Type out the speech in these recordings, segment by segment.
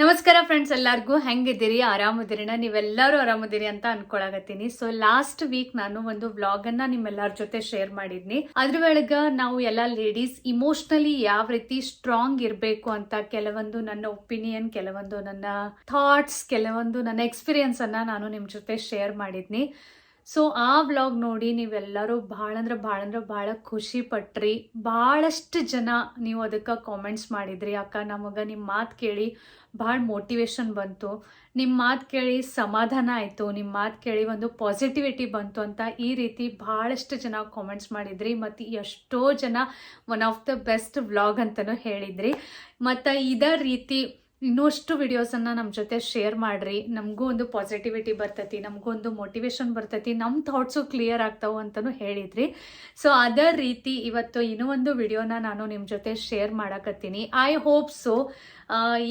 ನಮಸ್ಕಾರ ಫ್ರೆಂಡ್ಸ್ ಎಲ್ಲರಿಗೂ ಹೆಂಗಿದ್ದೀರಿ? ಆರಾಮದಿರಿನ? ನೀವೆಲ್ಲರೂ ಆರಾಮದಿರಿ ಅಂತ ಅನ್ಕೊಳಗತ್ತೀನಿ ಸೊ ಲಾಸ್ಟ್ ವೀಕ್ ನಾನು ಒಂದು ವ್ಲಾಗ್ ಅನ್ನ ನಿಮ್ಮೆಲ್ಲರ ಜೊತೆ ಶೇರ್ ಮಾಡಿದ್ನಿ. ಅದ್ರ ಒಳಗ ನಾವು ಎಲ್ಲಾ ಲೇಡೀಸ್ ಇಮೋಷನಲಿ ಯಾವ ರೀತಿ ಸ್ಟ್ರಾಂಗ್ ಇರಬೇಕು ಅಂತ ಕೆಲವೊಂದು ನನ್ನ ಒಪಿನಿಯನ್ ಕೆಲವೊಂದು ನನ್ನ ಥಾಟ್ಸ್ ಕೆಲವೊಂದು ನನ್ನ ಎಕ್ಸ್ಪೀರಿಯನ್ಸ್ ಅನ್ನ ನಾನು ನಿಮ್ ಜೊತೆ ಶೇರ್ ಮಾಡಿದ್ನಿ. ಸೊ ಆ ವ್ಲಾಗ್ ನೋಡಿ ನೀವೆಲ್ಲರೂ ಭಾಳ ಅಂದ್ರೆ ಭಾಳ ಅಂದ್ರೆ ಭಾಳ ಖುಷಿ ಪಟ್ರಿ. ಭಾಳಷ್ಟು ಜನ ನೀವು ಅದಕ್ಕೆ ಕಾಮೆಂಟ್ಸ್ ಮಾಡಿದ್ರಿ. ಅಕ್ಕ, ನಮಗೆ ನಿಮ್ಮ ಮಾತು ಕೇಳಿ ಭಾಳ ಮೋಟಿವೇಶನ್ ಬಂತು. ನಿಮ್ಮ ಮಾತು ಕೇಳಿ ಸಮಾಧಾನ ಆಯಿತು. ನಿಮ್ಮ ಮಾತು ಕೇಳಿ ಒಂದು ಪಾಸಿಟಿವಿಟಿ ಬಂತು ಅಂತ ಈ ರೀತಿ ಭಾಳಷ್ಟು ಜನ ಕಾಮೆಂಟ್ಸ್ ಮಾಡಿದ್ರಿ. ಮತ್ತು ಎಷ್ಟೋ ಜನ one of the best vlog ಅಂತಲೂ ಹೇಳಿದ್ರಿ. ಮತ್ತು ಇದೇ ರೀತಿ ಇನ್ನಷ್ಟು ವಿಡಿಯೋಸನ್ನು ನಮ್ಮ ಜೊತೆ ಶೇರ್ ಮಾಡಿರಿ. ನಮಗೂ ಒಂದು ಪಾಸಿಟಿವಿಟಿ ಬರ್ತೈತಿ, ನಮಗೂ ಒಂದು ಮೋಟಿವೇಶನ್ ಬರ್ತೈತಿ ನಮ್ಮ ಥಾಟ್ಸು ಕ್ಲಿಯರ್ ಆಗ್ತಾವೆ ಅಂತಲೂ ಹೇಳಿದ್ರಿ. ಸೊ ಅದೇ ರೀತಿ ಇವತ್ತು ಇನ್ನೂ ಒಂದು ವಿಡಿಯೋನ ನಾನು ನಿಮ್ಮ ಜೊತೆ ಶೇರ್ ಮಾಡಕತ್ತೀನಿ. ಐ ಹೋಪ್ ಸೊ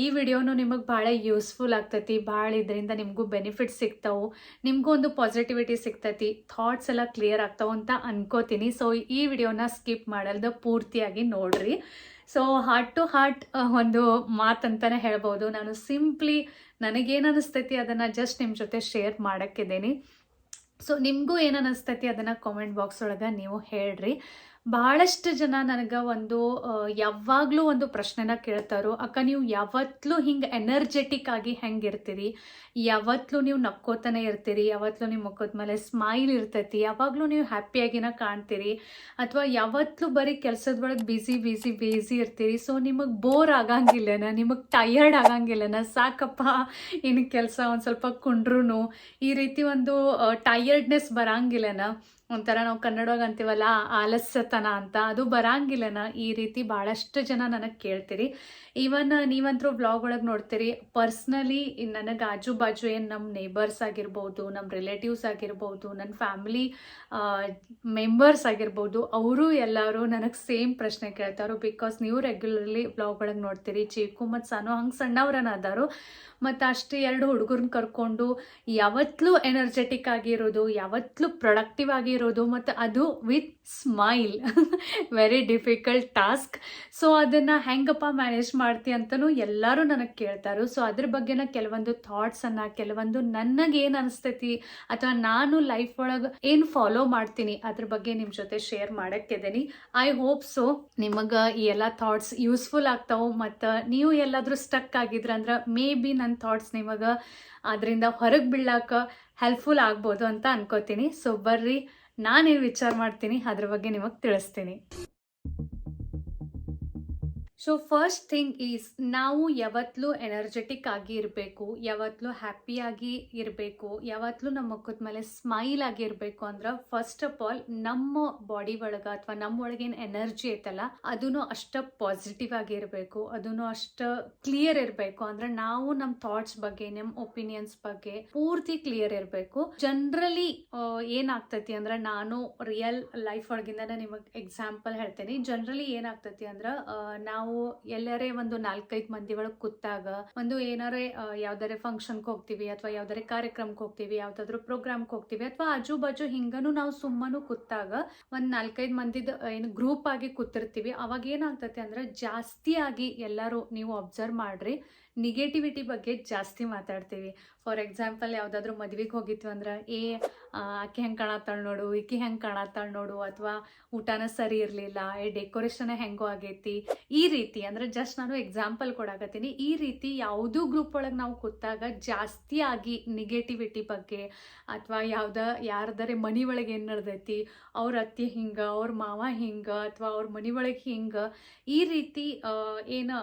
ಈ ವಿಡಿಯೋನು ನಿಮಗೆ ಭಾಳ ಯೂಸ್ಫುಲ್ ಆಗ್ತೈತಿ. ಭಾಳ ಇದರಿಂದ ನಿಮಗೂ ಬೆನಿಫಿಟ್ ಸಿಗ್ತಾವು. ನಿಮಗೂ ಒಂದು ಪಾಸಿಟಿವಿಟಿ ಸಿಗ್ತೈತಿ. ಥಾಟ್ಸ್ ಎಲ್ಲ ಕ್ಲಿಯರ್ ಆಗ್ತಾವೆ ಅಂತ ಅನ್ಕೋತೀನಿ. ಸೊ ಈ ವಿಡಿಯೋನ ಸ್ಕಿಪ್ ಮಾಡಲ್ದ ಪೂರ್ತಿಯಾಗಿ ನೋಡ್ರಿ. ಸೊ ಹಾರ್ಟ್ ಟು ಹಾರ್ಟ್ ಒಂದು ಮಾತಂತಾನೆ ಹೇಳ್ಬೋದು. ನಾನು ಸಿಂಪ್ಲಿ ನನಗೇನು ಅನಿಸ್ತೈತಿ ಅದನ್ನು ಜಸ್ಟ್ ನಿಮ್ಮ ಜೊತೆ ಶೇರ್ ಮಾಡೋಕ್ಕಿದ್ದೀನಿ. ಸೊ ನಿಮಗೂ ಏನು ಅದನ್ನು ಕಾಮೆಂಟ್ ಬಾಕ್ಸ್ ಒಳಗೆ ನೀವು ಹೇಳ್ರಿ. ಭಾಳಷ್ಟು ಜನ ನನಗೆ ಒಂದು ಯಾವಾಗಲೂ ಒಂದು ಪ್ರಶ್ನೆನ ಕೇಳ್ತಾರೋ, ಅಕ್ಕ, ನೀವು ಯಾವತ್ತಲೂ ಹಿಂಗೆ ಎನರ್ಜೆಟಿಕ್ ಆಗಿ ಹೆಂಗೆ ಇರ್ತೀರಿ ಯಾವತ್ತಲೂ ನೀವು ನಕ್ಕೋತಾನೆ ಇರ್ತೀರಿ? ಯಾವತ್ತಲೂ ನಿಮ್ಮ ಮುಖದ ಮೇಲೆ ಸ್ಮೈಲ್ ಇರ್ತೈತಿ? ಯಾವಾಗಲೂ ನೀವು ಹ್ಯಾಪಿಯಾಗಿನ ಕಾಣ್ತೀರಿ? ಅಥವಾ ಯಾವತ್ತಲೂ ಬರೀ ಕೆಲಸದ ಒಳಗೆ ಬ್ಯುಸಿ ಬ್ಯುಸಿ ಬ್ಯುಸಿ ಇರ್ತೀರಿ? ಸೊ ನಿಮಗೆ ಬೋರ್ ಆಗಂಗಿಲ್ಲನ? ನಿಮಗೆ ಟಯರ್ಡ್ ಆಗಂಗಿಲ್ಲನ? ಸಾಕಪ್ಪ ಇನ್ನು ಕೆಲಸ ಒಂದು ಸ್ವಲ್ಪ ಕುಂಡ್ರೂ ಈ ರೀತಿ ಒಂದು ಟಯರ್ಡ್ನೆಸ್ ಬರಂಗಿಲ್ಲನ? ಒಂಥರ ನಾವು ಕನ್ನಡವಾಗ ಅಂತೀವಲ್ಲ, ಆಲಸ್ಯತನ ಅಂತ. ಅದು ಬರಂಗಿಲ್ಲನ ಈ ರೀತಿ ಭಾಳಷ್ಟು ಜನ ನನಗೆ ಕೇಳ್ತೀರಿ. ಈವನ್ ನೀವಂತರೂ ವ್ಲಾಗ್ ಒಳಗೆ ನೋಡ್ತೀರಿ, ಪರ್ಸ್ನಲಿ ನನಗೆ ಆಜು ಬಾಜು ಏನು ನಮ್ಮ ನೇಬರ್ಸ್ ಆಗಿರ್ಬೋದು ನಮ್ಮ ರಿಲೇಟಿವ್ಸ್ ಆಗಿರ್ಬೋದು ನನ್ನ ಫ್ಯಾಮಿಲಿ ಮೆಂಬರ್ಸ್ ಆಗಿರ್ಬೋದು, ಅವರು ಎಲ್ಲರೂ ನನಗೆ ಸೇಮ್ ಪ್ರಶ್ನೆ ಕೇಳ್ತಾರೋ ಬಿಕಾಸ್ ನೀವು ರೆಗ್ಯುಲರ್ಲಿ ವ್ಲಾಗ್ ಒಳಗೆ ನೋಡ್ತೀರಿ, ಚೀಕು ಮತ್ತು ಸಾನು ಹಂಗೆ ಸಣ್ಣವ್ರನ್ನ ಅದಾರು ಮತ್ತು ಅಷ್ಟು ಎರಡು ಹುಡುಗರನ್ನ ಕರ್ಕೊಂಡು ಯಾವತ್ತಲೂ ಎನರ್ಜೆಟಿಕ್ ಆಗಿರೋದು ಯಾವತ್ತಲೂ ಪ್ರೊಡಕ್ಟಿವ್ ಆಗಿರೋದು, ಮತ್ತು ಅದು with smile very difficult task so ಅದನ್ನು ಹೆಂಗಪ್ಪ ಮ್ಯಾನೇಜ್ ಮಾಡ್ತಿ ಅಂತಲೂ ಎಲ್ಲರೂ ನನಗೆ ಕೇಳ್ತಾರೆ. ಸೊ ಅದ್ರ ಬಗ್ಗೆನ ಕೆಲವೊಂದು ಥಾಟ್ಸನ್ನು ಕೆಲವೊಂದು ನನಗೆ ಏನು ಅನಿಸ್ತೈತಿ ಅಥವಾ ನಾನು ಲೈಫ್ ಒಳಗೆ ಏನು ಫಾಲೋ ಮಾಡ್ತೀನಿ ಅದ್ರ ಬಗ್ಗೆ ನಿಮ್ಮ ಜೊತೆ ಶೇರ್ ಮಾಡೋಕ್ಕಿದ್ದೀನಿ ಐ ಹೋಪ್ ಸೊ ನಿಮಗೆ ಈ ಎಲ್ಲ ಥಾಟ್ಸ್ ಯೂಸ್ಫುಲ್ ಆಗ್ತಾವೆ. ಮತ್ತು ನೀವು ಎಲ್ಲಾದರೂ ಸ್ಟಕ್ ಆಗಿದ್ರೆ ಅಂದ್ರೆ ಮೇ ಬಿ ನನ್ನ ಥಾಟ್ಸ್ ನಿಮಗೆ ಅದರಿಂದ ಹೊರಗೆ ಬೀಳಾಕ ಹೆಲ್ಪ್ಫುಲ್ ಆಗ್ಬೋದು ಅಂತ ಅನ್ಕೋತೀನಿ. ಸೊ ಬರ್ರಿ ನಾನೇನು ವಿಚಾರ ಮಾಡ್ತೀನಿ, ಅದ್ರ ಬಗ್ಗೆ ನಿಮಗೆ ತಿಳಿಸ್ತೀನಿ. ಸೊ ಫಸ್ಟ್ ಥಿಂಗ್ ಈಸ್ ನಾವು ಯಾವತ್ತಲೂ ಎನರ್ಜೆಟಿಕ್ ಆಗಿ ಇರಬೇಕು ಯಾವತ್ತಲೂ ಹ್ಯಾಪಿಯಾಗಿ ಇರಬೇಕು ಯಾವತ್ತಲೂ ನಮ್ಮ ಮುಖದ ಮೇಲೆ ಸ್ಮೈಲ್ ಆಗಿರಬೇಕು ಅಂದ್ರೆ ಫಸ್ಟ್ ಆಫ್ ಆಲ್ ನಮ್ಮ ಬಾಡಿ ಒಳಗೆ ಅಥವಾ ನಮ್ಮ ಒಳಗೇನು ಎನರ್ಜಿ ಐತಲ್ಲ ಅದೂ ಅಷ್ಟ ಪಾಸಿಟಿವ್ ಆಗಿ ಇರಬೇಕು ಅದೂ ಅಷ್ಟ ಕ್ಲಿಯರ್ ಇರಬೇಕು. ಅಂದ್ರೆ ನಾವು ನಮ್ಮ ಥಾಟ್ಸ್ ಬಗ್ಗೆ ನಮ್ಮ ಒಪಿನಿಯನ್ಸ್ ಬಗ್ಗೆ ಪೂರ್ತಿ ಕ್ಲಿಯರ್ ಇರಬೇಕು. ಜನರಲಿ ಏನಾಗ್ತೈತಿ ಅಂದ್ರೆ ನಾನು ರಿಯಲ್ ಲೈಫ್ ಒಳಗಿಂದ ನಿಮಗೆ ಎಕ್ಸಾಂಪಲ್ ಹೇಳ್ತೇನೆ. ಜನರಲಿ ಏನಾಗ್ತೈತಿ ಅಂದ್ರೆ ಆ, ನಾವು ಎಲ್ಲರೇ ಒಂದು ನಾಲ್ಕೈದು ಮಂದಿ ಒಳಗೆ ಕೂತಾಗ ಒಂದು ಏನಾರೇ ಯಾವ್ದಾರೆ ಫಂಕ್ಷನ್ಗೆ ಹೋಗ್ತೀವಿ ಅಥವಾ ಯಾವ್ದಾರೆ ಕಾರ್ಯಕ್ರಮಕ್ಕೆ ಹೋಗ್ತೀವಿ, ಯಾವ್ದಾದ್ರು ಪ್ರೋಗ್ರಾಮ್ಗೆ ಹೋಗ್ತೀವಿ ಅಥವಾ ಆಜು ಬಾಜು ಹಿಂಗನು ನಾವು ಸುಮ್ಮನು ಕೂತಾಗ ಒಂದ್ ನಾಲ್ಕೈದು ಮಂದಿದ ಏನು ಗ್ರೂಪ್ ಆಗಿ ಕೂತಿರ್ತೀವಿ. ಅವಾಗ ಏನಾಗ್ತೈತೆ ಅಂದ್ರೆ ಜಾಸ್ತಿ ಆಗಿ ಎಲ್ಲರೂ ನೀವು ಅಬ್ಸರ್ವ್ ಮಾಡ್ರಿ. ನಿಗೇಟಿವಿಟಿ ಬಗ್ಗೆ ಜಾಸ್ತಿ ಮಾತಾಡ್ತೀವಿ. ಫಾರ್ ಎಕ್ಸಾಂಪಲ್ ಯಾವುದಾದ್ರೂ ಮದ್ವೆಗೆ ಹೋಗಿತ್ತು ಅಂದ್ರೆ, ಏ ಆಕೆ ಹೆಂಗೆ ಕಾಣತ್ತಾಳ ನೋಡು ಈಕೆ ಹೆಂಗೆ ಕಾಣತ್ತಾಳ ನೋಡು, ಅಥವಾ ಊಟನ ಸರಿ ಇರಲಿಲ್ಲ, ಏ ಡೆಕೋರೇಷನ್ ಹೆಂಗೋ ಆಗೈತಿ. ಈ ರೀತಿ, ಅಂದ್ರೆ ಜಸ್ಟ್ ನಾನು ಎಕ್ಸಾಂಪಲ್ ಕೊಡಾಕತ್ತೀನಿ. ಈ ರೀತಿ ಯಾವುದೂ ಗ್ರೂಪ್ ಒಳಗೆ ನಾವು ಕೂತಾಗ ಜಾಸ್ತಿ ಆಗಿ ನೆಗೆಟಿವಿಟಿ ಬಗ್ಗೆ, ಅಥವಾ ಯಾವ್ದ, ಯಾರ್ದಾರೆ ಮನಿ ಒಳಗೆ ಏನು ನಡೆದೈತಿ, ಅವ್ರ ಅತ್ತಿ ಹಿಂಗೆ, ಅವ್ರ ಮಾವ ಹಿಂಗೆ, ಅಥವಾ ಅವ್ರ ಮನಿ ಒಳಗೆ ಹಿಂಗೆ, ಈ ರೀತಿ ಏನು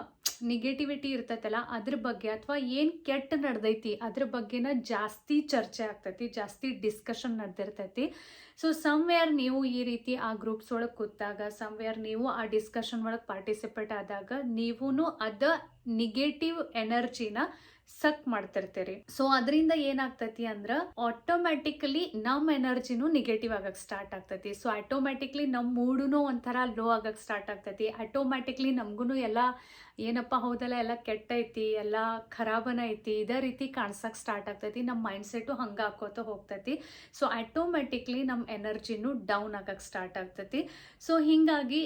ನಿಗೇಟಿವಿಟಿ ಇರ್ತೈತಲ್ಲ, ಅದ್ರ ಬಗ್ಗೆ ಅಥವಾ ಏನು ಕೆಟ್ಟ ನಡೆದೈತಿ, ಅದ್ರ ಬಗ್ಗೆನ ಜಾಸ್ತಿ ಚರ್ಚೆ ಆಗ್ತೈತಿ, ಜಾಸ್ತಿ ಡಿಸ್ಕಷನ್ ನಡೆದಿರ್ತೈತಿ. ಸೊ ಸಮ್ವೇರ್ ನೀವು ಈ ರೀತಿ ಆ ಗ್ರೂಪ್ಸ್ ಒಳಗೆ ಕೂತಾಗ ಸಮ್ವೇರ್ ನೀವು ಆ ಡಿಸ್ಕಷನ್ ಒಳಗೆ ಪಾರ್ಟಿಸಿಪೇಟ್ ಆದಾಗ ನೀವೂ ಅದ ನೆಗೆಟಿವ್ ಎನರ್ಜಿನ ಸಕ್ ಮಾಡ್ತಿರ್ತೀರಿ. ಸೊ ಅದರಿಂದ ಏನಾಗ್ತೈತಿ ಅಂದ್ರೆ ಆಟೋಮ್ಯಾಟಿಕಲಿ ನಮ್ಮ ಎನರ್ಜಿನೂ ನೆಗೆಟಿವ್ ಆಗಕ್ ಸ್ಟಾರ್ಟ್ ಆಗ್ತೈತಿ. ಸೊ ಆಟೋಮ್ಯಾಟಿಕ್ಲಿ ನಮ್ಮ ಮೂಡುನು ಒಂಥರ ಲೋ ಆಗಕ್ ಸ್ಟಾರ್ಟ್ ಆಗ್ತೈತಿ. ಆಟೋಮ್ಯಾಟಿಕ್ಲಿ ನಮ್ಗೂ ಎಲ್ಲ ಏನಪ್ಪ ಹೌದಲ್ಲ, ಎಲ್ಲ ಕೆಟ್ಟೈತಿ, ಎಲ್ಲ ಖರಾಬನ ಐತಿ, ಇದೇ ರೀತಿ ಕಾಣ್ಸಕ್ಕೆ ಸ್ಟಾರ್ಟ್ ಆಗ್ತೈತಿ ನಮ್ಮ ಮೈಂಡ್ಸೆಟ್ಟು ಹಂಗೆ ಹಾಕೋತ ಹೋಗ್ತೈತಿ. ಸೊ ಆಟೋಮೆಟಿಕ್ಲಿ ನಮ್ಮ ಎನರ್ಜಿನೂ ಡೌನ್ ಆಗಕ್ಕೆ ಸ್ಟಾರ್ಟ್ ಆಗ್ತೈತಿ. ಸೊ ಹೀಗಾಗಿ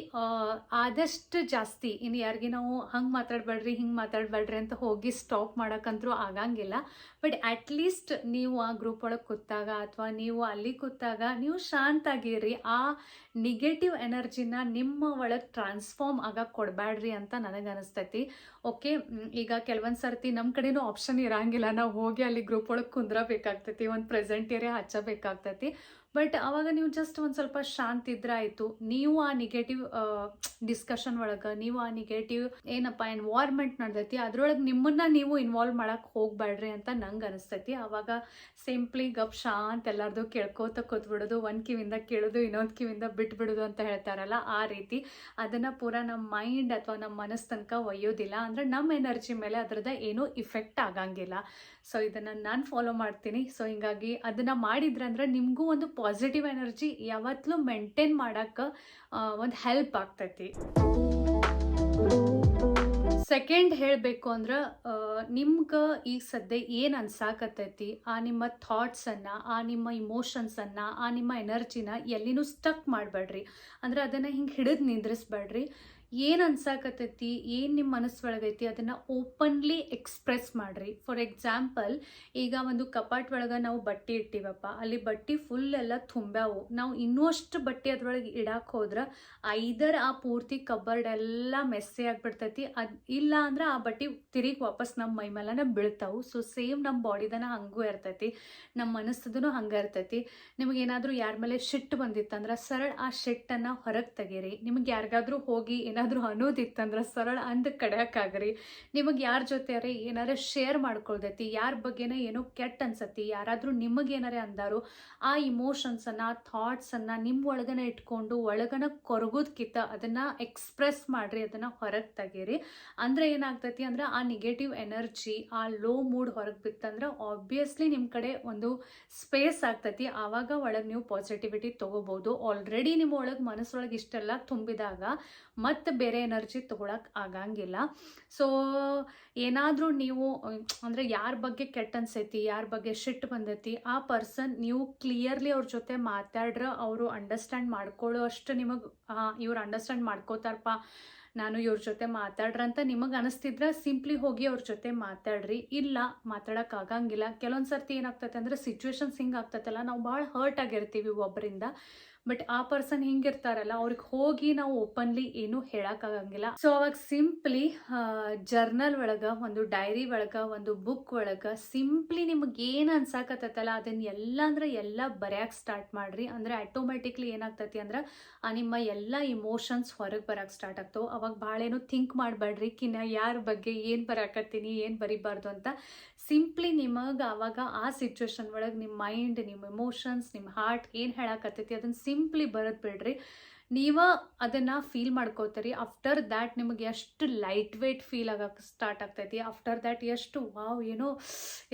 ಆದಷ್ಟು ಜಾಸ್ತಿ ಇನ್ನು ಯಾರಿಗೆ ನಾವು ಹಂಗೆ ಮಾತಾಡಬೇಡ್ರಿ, ಹಿಂಗೆ ಮಾತಾಡಬೇಡ್ರಿ ಅಂತ ಹೋಗಿ ಸ್ಟಾಪ್ ಮಾಡೋಕ್ಕಂತರೂ ಆಗಂಗಿಲ್ಲ. ಬಟ್ ಅಟ್ಲೀಸ್ಟ್ ನೀವು ಆ ಗ್ರೂಪ್ ಒಳಗೆ ಕೂತಾಗ ಅಥವಾ ನೀವು ಅಲ್ಲಿ ಕೂತಾಗ ನೀವು ಶಾಂತಾಗಿರಿ. ಆ ನೆಗೆಟಿವ್ ಎನರ್ಜಿನ ನಿಮ್ಮ ಒಳಗೆ ಟ್ರಾನ್ಸ್ಫಾರ್ಮ್ ಆಗಕ್ಕೆ ಕೊಡಬೇಡ್ರಿ ಅಂತ ನನಗೆ ಅನಿಸ್ತೈತಿ ಓಕೆ ಈಗ ಕೆಲವೊಂದು ಸರ್ತಿ ನಮ್ಮ ಕಡೆನೂ ಆಪ್ಷನ್ ಇರಂಗಿಲ್ಲ. ನಾವು ಹೋಗಿ ಅಲ್ಲಿ ಗ್ರೂಪ್ ಒಳಗೆ ಕುಂದ್ರಬೇಕಾಗ್ತೈತಿ, ಒಂದು ಪ್ರೆಸೆಂಟ್ ಏರಿಯಾ ಹಚ್ಚಬೇಕಾಗ್ತೈತಿ. ಬಟ್ ಅವಾಗ ನೀವು ಜಸ್ಟ್ ಒಂದು ಸ್ವಲ್ಪ ಶಾಂತ ಇದ್ರೆ ಆಯಿತು ನೀವು ಆ ನೆಗೆಟಿವ್ ಡಿಸ್ಕಷನ್ ಒಳಗೆ, ನೀವು ಆ ನೆಗೆಟಿವ್ ಏನಪ್ಪ ಎನ್ವಾರ್ಮೆಂಟ್ ನಡ್ದೈತಿ, ಅದ್ರೊಳಗೆ ನಿಮ್ಮನ್ನ ನೀವು ಇನ್ವಾಲ್ವ್ ಮಾಡಕ್ಕೆ ಹೋಗ್ಬೇಡ್ರಿ ಅಂತ ನಂಗೆ ಅನಿಸ್ತೈತಿ. ಅವಾಗ ಸಿಂಪ್ಲಿ ಗಪ್ ಶಾಂತ್ ಎಲ್ಲಾರ್ದು ಕೇಳ್ಕೋತ ಕೂತ್ಬಿಡೋದು ಒಂದು ಕಿವಿಂದ ಕೇಳೋದು, ಇನ್ನೊಂದು ಕಿವಿಂದ ಬಿಟ್ಬಿಡೋದು ಅಂತ ಹೇಳ್ತಾರಲ್ಲ ಆ ರೀತಿ. ಅದನ್ನು ಪೂರ ನಮ್ಮ ಮೈಂಡ್ ಅಥವಾ ನಮ್ಮ ಮನಸ್ಸು ತನಕ ಒಯ್ಯೋದಿಲ್ಲ. ಅಂದರೆ ನಮ್ಮ ಎನರ್ಜಿ ಮೇಲೆ ಅದರದ ಏನೂ ಇಫೆಕ್ಟ್ ಆಗಂಗಿಲ್ಲ. ಸೊ ಇದನ್ನು ನಾನು ಫಾಲೋ ಮಾಡ್ತೀನಿ. ಸೊ ಹಿಂಗಾಗಿ ಅದನ್ನು ಮಾಡಿದ್ರೆ ಅಂದ್ರೆ ನಿಮಗೂ ಒಂದು ಪಾಸಿಟಿವ್ ಎನರ್ಜಿ ಯಾವತ್ತಲೂ ಮೇಂಟೈನ್ ಮಾಡೋಕ್ಕೆ ಒಂದು ಹೆಲ್ಪ್ ಆಗ್ತೈತಿ. ಸೆಕೆಂಡ್ ಹೇಳಬೇಕು ಅಂದ್ರೆ ನಿಮ್ಗೆ ಈಗ ಸದ್ಯ ಏನು ಅನ್ಸಾಕತ್ತೈತಿ, ಆ ನಿಮ್ಮ ಥಾಟ್ಸನ್ನು ಆ ನಿಮ್ಮ ಇಮೋಷನ್ಸನ್ನು ಆ ನಿಮ್ಮ ಎನರ್ಜಿನ ಎಲ್ಲಿನೂ ಸ್ಟಕ್ ಮಾಡಬೇಡ್ರಿ. ಅಂದ್ರೆ ಅದನ್ನು ಹಿಂಗೆ ಹಿಡಿದು ನಿಂದ್ರಿಸ್ಬೇಡ್ರಿ. ಏನು ಅನ್ಸಾಕತ್ತೈತಿ, ಏನು ನಿಮ್ಮ ಮನಸ್ಸೊಳಗೈತಿ ಅದನ್ನು ಓಪನ್ಲಿ ಎಕ್ಸ್ಪ್ರೆಸ್ ಮಾಡಿರಿ. ಫಾರ್ ಎಕ್ಸಾಂಪಲ್ ಈಗ ಒಂದು ಕಪಾಟ್ ಒಳಗೆ ನಾವು ಬಟ್ಟೆ ಇಟ್ಟಿವಪ್ಪ, ಅಲ್ಲಿ ಬಟ್ಟೆ ಫುಲ್ ಎಲ್ಲ ತುಂಬ್ಯಾವು ನಾವು ಇನ್ನೂ ಅಷ್ಟು ಬಟ್ಟೆ ಅದ್ರೊಳಗೆ ಇಡಕ್ಕೆ ಹೋದ್ರೆ ಐದರ್ ಆ ಪೂರ್ತಿ ಕಬರ್ಡ್ ಎಲ್ಲ ಮೆಸ್ಸೆ ಆಗಿಬಿಡ್ತೈತಿ. ಅದು ಇಲ್ಲ ಅಂದ್ರೆ ಆ ಬಟ್ಟೆ ತಿರುಗಿ ವಾಪಸ್ ನಮ್ಮ ಮೈ ಮೇಲನ ಬೀಳ್ತಾವು. ಸೊ ಸೇಮ್ ನಮ್ಮ ಬಾಡಿದನ ಹಂಗೂ ಇರ್ತೈತಿ ನಮ್ಮ ಮನಸ್ಸದೂ ಹಂಗೆ ಇರ್ತೈತಿ. ನಿಮಗೆ ಏನಾದರೂ ಯಾರ ಮೇಲೆ ಶಿಟ್ ಬಂದಿತ್ತಂದ್ರೆ ಸರಳ ಆ ಶಿಟ್ಟನ್ನು ಹೊರಗೆ ತೆಗೀರಿ. ನಿಮಗೆ ಯಾರಿಗಾದ್ರೂ ಹೋಗಿ ಏನಾದರೂ ಅನ್ನೋದಿತ್ತಂದ್ರೆ ಸರಳ ಅಂದ ಕಡೆಯಕ್ಕಾಗ್ರಿ ನಿಮಗೆ ಯಾರ ಜೊತೆ ಏನಾರ ಶೇರ್ ಮಾಡ್ಕೊಳ್ದೈತಿ ಯಾರ ಬಗ್ಗೆನೇ ಏನೋ ಕೆಟ್ಟ ಅನ್ಸತ್ತಿ ಯಾರಾದರೂ ನಿಮಗೇನಾರೇ ಅಂದಾರು ಆ ಇಮೋಷನ್ಸನ್ನು ಆ ಥಾಟ್ಸನ್ನು ನಿಮ್ಮ ಒಳಗನೆ ಇಟ್ಕೊಂಡು ಒಳಗನ ಕೊರಗೋದ್ಕಿಂತ ಅದನ್ನು ಎಕ್ಸ್ಪ್ರೆಸ್ ಮಾಡಿರಿ, ಅದನ್ನು ಹೊರಗೆ ತೆಗೀರಿ. ಅಂದರೆ ಏನಾಗ್ತೈತಿ ಅಂದ್ರೆ ಆ ನೆಗೆಟಿವ್ ಎನರ್ಜಿ ಆ ಲೋ ಮೂಡ್ ಹೊರಗೆ ಬಿತ್ತಂದ್ರೆ ಆಬ್ವಿಯಸ್ಲಿ ನಿಮ್ಮ ಕಡೆ ಒಂದು ಸ್ಪೇಸ್ ಆಗ್ತೈತಿ. ಆವಾಗ ಒಳಗೆ ನೀವು ಪಾಸಿಟಿವಿಟಿ ತಗೋಬಹುದು ಆಲ್ರೆಡಿ ನಿಮ್ಮ ಒಳಗೆ ಮನಸ್ಸೊಳಗೆ ಇಷ್ಟೆಲ್ಲ ತುಂಬಿದಾಗ ಮತ್ತೆ ಬೇರೆ ಎನರ್ಜಿ ತೊಗೊಳಕ್ಕೆ ಆಗಂಗಿಲ್ಲ. ಸೊ ಏನಾದರೂ ನೀವು, ಅಂದರೆ ಯಾರ ಬಗ್ಗೆ ಕೆಟ್ಟ ಅನ್ಸೈತಿ, ಯಾರ ಬಗ್ಗೆ ಶಿಟ್ ಬಂದೈತಿ, ಆ ಪರ್ಸನ್ ನೀವು ಕ್ಲಿಯರ್ಲಿ ಅವ್ರ ಜೊತೆ ಮಾತಾಡ್ರ ಅವರು ಅಂಡರ್ಸ್ಟ್ಯಾಂಡ್ ಮಾಡ್ಕೊಳ್ಳೋ ಅಷ್ಟು ನಿಮಗೆ ಇವ್ರು ಅಂಡರ್ಸ್ಟ್ಯಾಂಡ್ ಮಾಡ್ಕೋತಾರಪ್ಪ, ನಾನು ಇವ್ರ ಜೊತೆ ಮಾತಾಡ್ರಂತ ನಿಮಗೆ ಅನಿಸ್ತಿದ್ರೆ ಸಿಂಪ್ಲಿ ಹೋಗಿ ಅವ್ರ ಜೊತೆ ಮಾತಾಡ್ರಿ. ಇಲ್ಲ ಮಾತಾಡೋಕ್ಕಾಗಂಗಿಲ್ಲ ಕೆಲವೊಂದು ಸರ್ತಿ ಏನಾಗ್ತೈತೆ ಅಂದರೆ ಸಿಚುವೇಶನ್ಸ್ ಹಿಂಗೆ ಆಗ್ತೈತಲ್ಲ, ನಾವು ಭಾಳ ಹರ್ಟ್ ಆಗಿರ್ತೀವಿ ಒಬ್ಬರಿಂದ ಬಟ್ ಆ ಪರ್ಸನ್ ಹಿಂಗಿರ್ತಾರಲ್ಲ, ಅವ್ರಿಗೆ ಹೋಗಿ ನಾವು ಓಪನ್ಲಿ ಏನು ಹೇಳಕ್ಕಾಗಂಗಿಲ್ಲ. ಸೊ ಅವಾಗ ಸಿಂಪ್ಲಿ ಜರ್ನಲ್ ಒಳಗ, ಒಂದು ಡೈರಿ ಒಳಗ, ಒಂದು ಬುಕ್ ಒಳಗ ಸಿಂಪ್ಲಿ ನಿಮಗೆ ಏನು ಅನ್ಸಾಕತ್ತಲ್ಲ ಅದನ್ನ ಎಲ್ಲ ಅಂದ್ರೆ ಎಲ್ಲ ಬರೆಯಕ್ಕೆ ಸ್ಟಾರ್ಟ್ ಮಾಡ್ರಿ. ಅಂದ್ರೆ ಆಟೋಮೆಟಿಕ್ಲಿ ಏನಾಗ್ತತಿ ಅಂದ್ರೆ, ಆ ನಿಮ್ಮ ಎಲ್ಲ ಇಮೋಷನ್ಸ್ ಹೊರಗೆ ಬರಕ್ಕೆ ಸ್ಟಾರ್ಟ್ ಆಗ್ತಾವೆ. ಅವಾಗ ಭಾಳ ಏನು ಥಿಂಕ್ ಮಾಡಬೇಡ್ರಿ. ಕಿನ್ನ ಯಾರ ಬಗ್ಗೆ ಏನು ಬರಕತ್ತೀನಿ, ಏನು ಬರಿಬಾರ್ದು ಅಂತ ಸಿಂಪ್ಲಿ ನಿಮಗೆ ಆವಾಗ ಆ ಸಿಚುವೇಶನ್ ಒಳಗೆ ನಿಮ್ಮ ಮೈಂಡ್ ನಿಮ್ಮ ಎಮೋಷನ್ಸ್ ನಿಮ್ಮ ಹಾರ್ಟ್ ಏನು ಹೇಳಕತ್ತೈತಿ ಅದನ್ನು ಸಿಂಪ್ಲಿ ಬರೋದು ಬಿಡ್ರಿ. ನೀವ ಅದನ್ನು ಫೀಲ್ ಮಾಡ್ಕೋತೀರಿ. ಆಫ್ಟರ್ ದ್ಯಾಟ್ ನಿಮಗೆ ಎಷ್ಟು ಲೈಟ್ ವೇಟ್ ಫೀಲ್ ಆಗಕ್ಕೆ ಸ್ಟಾರ್ಟ್ ಆಗ್ತೈತಿ. ಆಫ್ಟರ್ ದ್ಯಾಟ್ ಎಷ್ಟು ವಾವ್ ಏನೋ